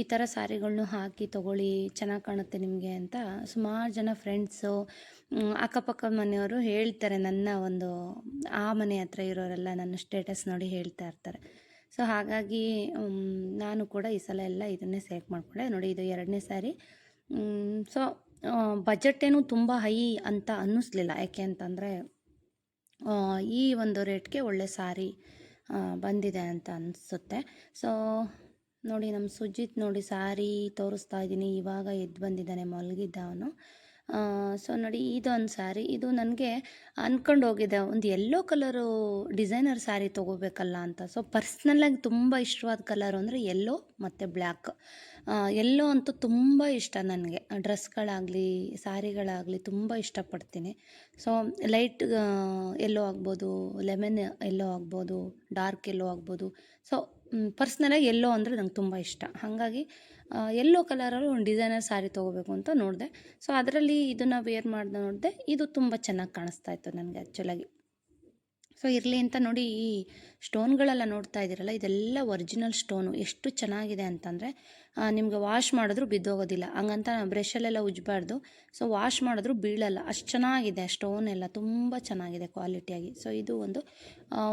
ಈ ಥರ ಸ್ಯಾರಿಗಳ್ನ ಹಾಕಿ ತೊಗೊಳ್ಳಿ, ಚೆನ್ನಾಗಿ ಕಾಣುತ್ತೆ ನಿಮಗೆ ಅಂತ ಸುಮಾರು ಜನ ಫ್ರೆಂಡ್ಸು ಅಕ್ಕಪಕ್ಕ ಮನೆಯವರು ಹೇಳ್ತಾರೆ ನನ್ನ ಒಂದು, ಆ ಮನೆ ಹತ್ರ ಇರೋರೆಲ್ಲ ನನ್ನ ಸ್ಟೇಟಸ್ ನೋಡಿ ಹೇಳ್ತಾ ಇರ್ತಾರೆ. ಸೊ ಹಾಗಾಗಿ ನಾನು ಕೂಡ ಈ ಸಲ ಎಲ್ಲ ಇದನ್ನೇ ಸೆಲೆಕ್ಟ್ ಮಾಡಿಕೊಂಡೆ. ನೋಡಿ, ಇದು ಎರಡನೇ ಸ್ಯಾರಿ ಸೊ ಬಜೆಟ್ ಏನು ತುಂಬ ಹೈ ಅಂತ ಅನ್ನಿಸ್ಲಿಲ್ಲ. ಯಾಕೆ ಅಂತಂದರೆ ಈ ಒಂದು ರೇಟ್ಗೆ ಒಳ್ಳೆ ಸ್ಯಾರಿ ಬಂದಿದೆ ಅಂತ ಅನಿಸುತ್ತೆ. ಸೊ ನೋಡಿ ನಮ್ಮ ಸುಜಿತ್ ನೋಡಿ ಸ್ಯಾರಿ ತೋರಿಸ್ತಾ ಇದ್ದೀನಿ. ಇವಾಗ ಎದ್ದು ಬಂದಿದ್ದಾನೆ, ಮಲಗಿದ್ದ ಅವನು. ಸೊ ನೋಡಿ ಇದೊಂದು ಸ್ಯಾರಿ ಇದು ನನಗೆ ಅಂದ್ಕೊಂಡು ಹೋಗಿದೆ, ಒಂದು ಎಲ್ಲೋ ಕಲರು ಡಿಸೈನರ್ ಸ್ಯಾರಿ ತೊಗೋಬೇಕಲ್ಲ ಅಂತ. ಸೊ ಪರ್ಸ್ನಲ್ಲಾಗಿ ತುಂಬ ಇಷ್ಟವಾದ ಕಲರು ಅಂದರೆ ಎಲ್ಲೋ ಮತ್ತು ಬ್ಲ್ಯಾಕ್ ಎಲ್ಲೋ ಅಂತೂ ತುಂಬ ಇಷ್ಟ ನನಗೆ. ಡ್ರೆಸ್ಗಳಾಗಲಿ ಸ್ಯಾರಿಗಳಾಗಲಿ ತುಂಬ ಇಷ್ಟಪಡ್ತೀನಿ. ಸೊ ಲೈಟ್ ಎಲ್ಲೋ ಆಗ್ಬೋದು ಲೆಮನ್ ಎಲ್ಲೋ ಆಗ್ಬೋದು ಡಾರ್ಕ್ ಎಲ್ಲೋ ಆಗ್ಬೋದು. ಸೊ ಪರ್ಸ್ನಲಾಗಿ ಎಲ್ಲೋ ಅಂದರೆ ನಂಗೆ ತುಂಬ ಇಷ್ಟ. ಹಾಗಾಗಿ ಎಲ್ಲೋ ಕಲರಲ್ಲೂ ಒಂದು ಡಿಸೈನರ್ ಸ್ಯಾರಿ ತೊಗೋಬೇಕು ಅಂತ ನೋಡಿದೆ. ಸೊ ಅದರಲ್ಲಿ ಇದನ್ನು ವೇರ್ ಮಾಡ್ದೆ ನೋಡಿದೆ, ಇದು ತುಂಬ ಚೆನ್ನಾಗಿ ಕಾಣಿಸ್ತಾ ಇತ್ತು ನನಗೆ ಆ್ಯಕ್ಚುಲಾಗಿ ಸೊ ಇರಲಿ ಅಂತ ನೋಡಿ ಈ ಸ್ಟೋನ್ಗಳೆಲ್ಲ ನೋಡ್ತಾ ಇದ್ದೀರಲ್ಲ, ಇದೆಲ್ಲ ಒರಿಜಿನಲ್ ಸ್ಟೋನು. ಎಷ್ಟು ಚೆನ್ನಾಗಿದೆ ಅಂತಂದರೆ ನಿಮಗೆ ವಾಶ್ ಮಾಡಿದ್ರೂ ಬಿದ್ದೋಗೋದಿಲ್ಲ. ಹಂಗಂತ ಬ್ರಷಲ್ಲೆಲ್ಲ ಉಜ್ಜಬಾರ್ದು ಸೊ ವಾಶ್ ಮಾಡಿದ್ರೂ ಬೀಳಲ್ಲ. ಅಷ್ಟು ಚೆನ್ನಾಗಿದೆ ಸ್ಟೋನ್ ಎಲ್ಲ ತುಂಬ ಚೆನ್ನಾಗಿದೆ ಕ್ವಾಲಿಟಿಯಾಗಿ. ಸೊ ಇದು ಒಂದು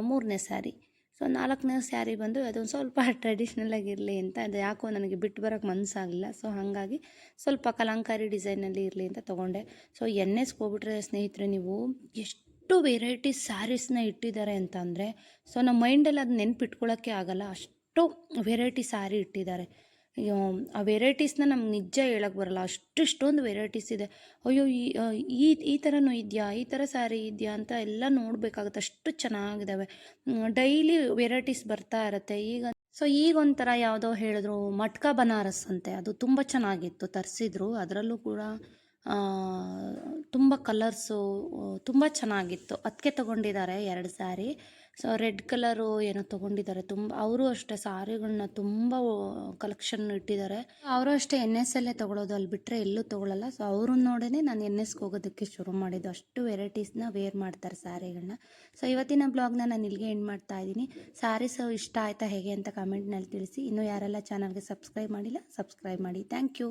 ಮೂರನೇ ಸ್ಯಾರಿ. ಸೊ ನಾಲ್ಕನೇ ಸ್ಯಾರಿ ಬಂದು ಅದೊಂದು ಸ್ವಲ್ಪ ಟ್ರೆಡಿಷ್ನಲಾಗಿ ಇರಲಿ ಅಂತ, ಅದು ಯಾಕೋ ನನಗೆ ಬಿಟ್ಟು ಬರೋಕ್ಕೆ ಮನಸ್ಸಾಗಲಿಲ್ಲ ಸೊ ಹಾಗಾಗಿ ಸ್ವಲ್ಪ ಕಲಂಕಾರಿ ಡಿಸೈನಲ್ಲಿ ಇರಲಿ ಅಂತ ತೊಗೊಂಡೆ. ಸೊ ಎನ್ ಎಸ್ಗೆ ಹೋಗ್ಬಿಟ್ರೆ ಸ್ನೇಹಿತರೆ, ನೀವು ಎಷ್ಟು ವೆರೈಟೀಸ್ ಸ್ಯಾರೀಸ್ನ ಇಟ್ಟಿದ್ದಾರೆ ಅಂತ ಅಂದರೆ ಸೊ ನಮ್ಮ ಮೈಂಡಲ್ಲಿ ಅದು ನೆನ್ಪಿಟ್ಕೊಳ್ಳೋಕ್ಕೆ ಆಗಲ್ಲ. ಅಷ್ಟು ವೆರೈಟಿ ಸ್ಯಾರಿ ಇಟ್ಟಿದ್ದಾರೆ. ಅಯ್ಯೋ, ಆ ವೆರೈಟೀಸ್ನ ನಮ್ಗೆ ನಿಜ ಹೇಳಕ್ಕೆ ಬರಲ್ಲ. ಅಷ್ಟು ಇಷ್ಟೊಂದು ವೆರೈಟೀಸ್ ಇದೆ. ಅಯ್ಯೋ, ಈ ಈ ಥರನೂ ಇದೆಯಾ? ಈ ಥರ ಸ್ಯಾರಿ ಇದೆಯಾ ಅಂತ ಎಲ್ಲ ನೋಡಬೇಕಾಗುತ್ತೆ. ಅಷ್ಟು ಚೆನ್ನಾಗಿದ್ದಾವೆ ಡೈಲಿ ವೆರೈಟೀಸ್ ಬರ್ತಾ ಇರುತ್ತೆ. ಈಗ ಸೊ ಈಗ ಒಂಥರ ಯಾವುದೋ ಹೇಳಿದ್ರು, ಮಟ್ಕಾ ಬನಾರಸ್ ಅಂತೆ. ಅದು ತುಂಬ ಚೆನ್ನಾಗಿತ್ತು. ತರಿಸಿದ್ರು. ಅದರಲ್ಲೂ ಕೂಡ ತುಂಬ ಕಲರ್ಸು ತುಂಬ ಚೆನ್ನಾಗಿತ್ತು. ಅದಕ್ಕೆ ತೊಗೊಂಡಿದ್ದಾರೆ ಎರಡು ಸ್ಯಾರಿ ಸೊ ರೆಡ್ ಕಲರು ಏನೋ ತೊಗೊಂಡಿದ್ದಾರೆ. ತುಂಬ, ಅವರು ಅಷ್ಟೇ ಸಾರಿಗಳನ್ನ ತುಂಬ ಕಲೆಕ್ಷನ್ ಇಟ್ಟಿದ್ದಾರೆ. ಅವರು ಅಷ್ಟೇ ಎನ್ ಎಸ್ ಅಲ್ಲೇ ತೊಗೊಳೋದು ಅಲ್ಲಿ ಬಿಟ್ಟರೆ ಎಲ್ಲೂ ತೊಗೊಳಲ್ಲ. ಸೊ ಅವ್ರನ್ನ ನೋಡೇ ನಾನು ಎನ್ ಎಸ್ಗೆ ಹೋಗೋದಕ್ಕೆ ಶುರು ಮಾಡಿದ್ದು. ಅಷ್ಟು ವೆರೈಟೀಸ್ನ ವೇರ್ ಮಾಡ್ತಾರೆ ಸ್ಯಾರಿಗಳನ್ನ ಸೊ ಇವತ್ತಿನ ಬ್ಲಾಗ್ನ ನಾನು ಇಲ್ಲಿಗೆ ಎಂಡ್ ಮಾಡ್ತಾ ಇದ್ದೀನಿ. ಸ್ಯಾರೀಸ್ ಇಷ್ಟ ಆಯ್ತಾ ಹೇಗೆ ಅಂತ ಕಮೆಂಟ್ನಲ್ಲಿ ತಿಳಿಸಿ. ಇನ್ನೂ ಯಾರೆಲ್ಲ ಚಾನಲ್ಗೆ ಸಬ್ಸ್ಕ್ರೈಬ್ ಮಾಡಿಲ್ಲ ಸಬ್ಸ್ಕ್ರೈಬ್ ಮಾಡಿ. Thank you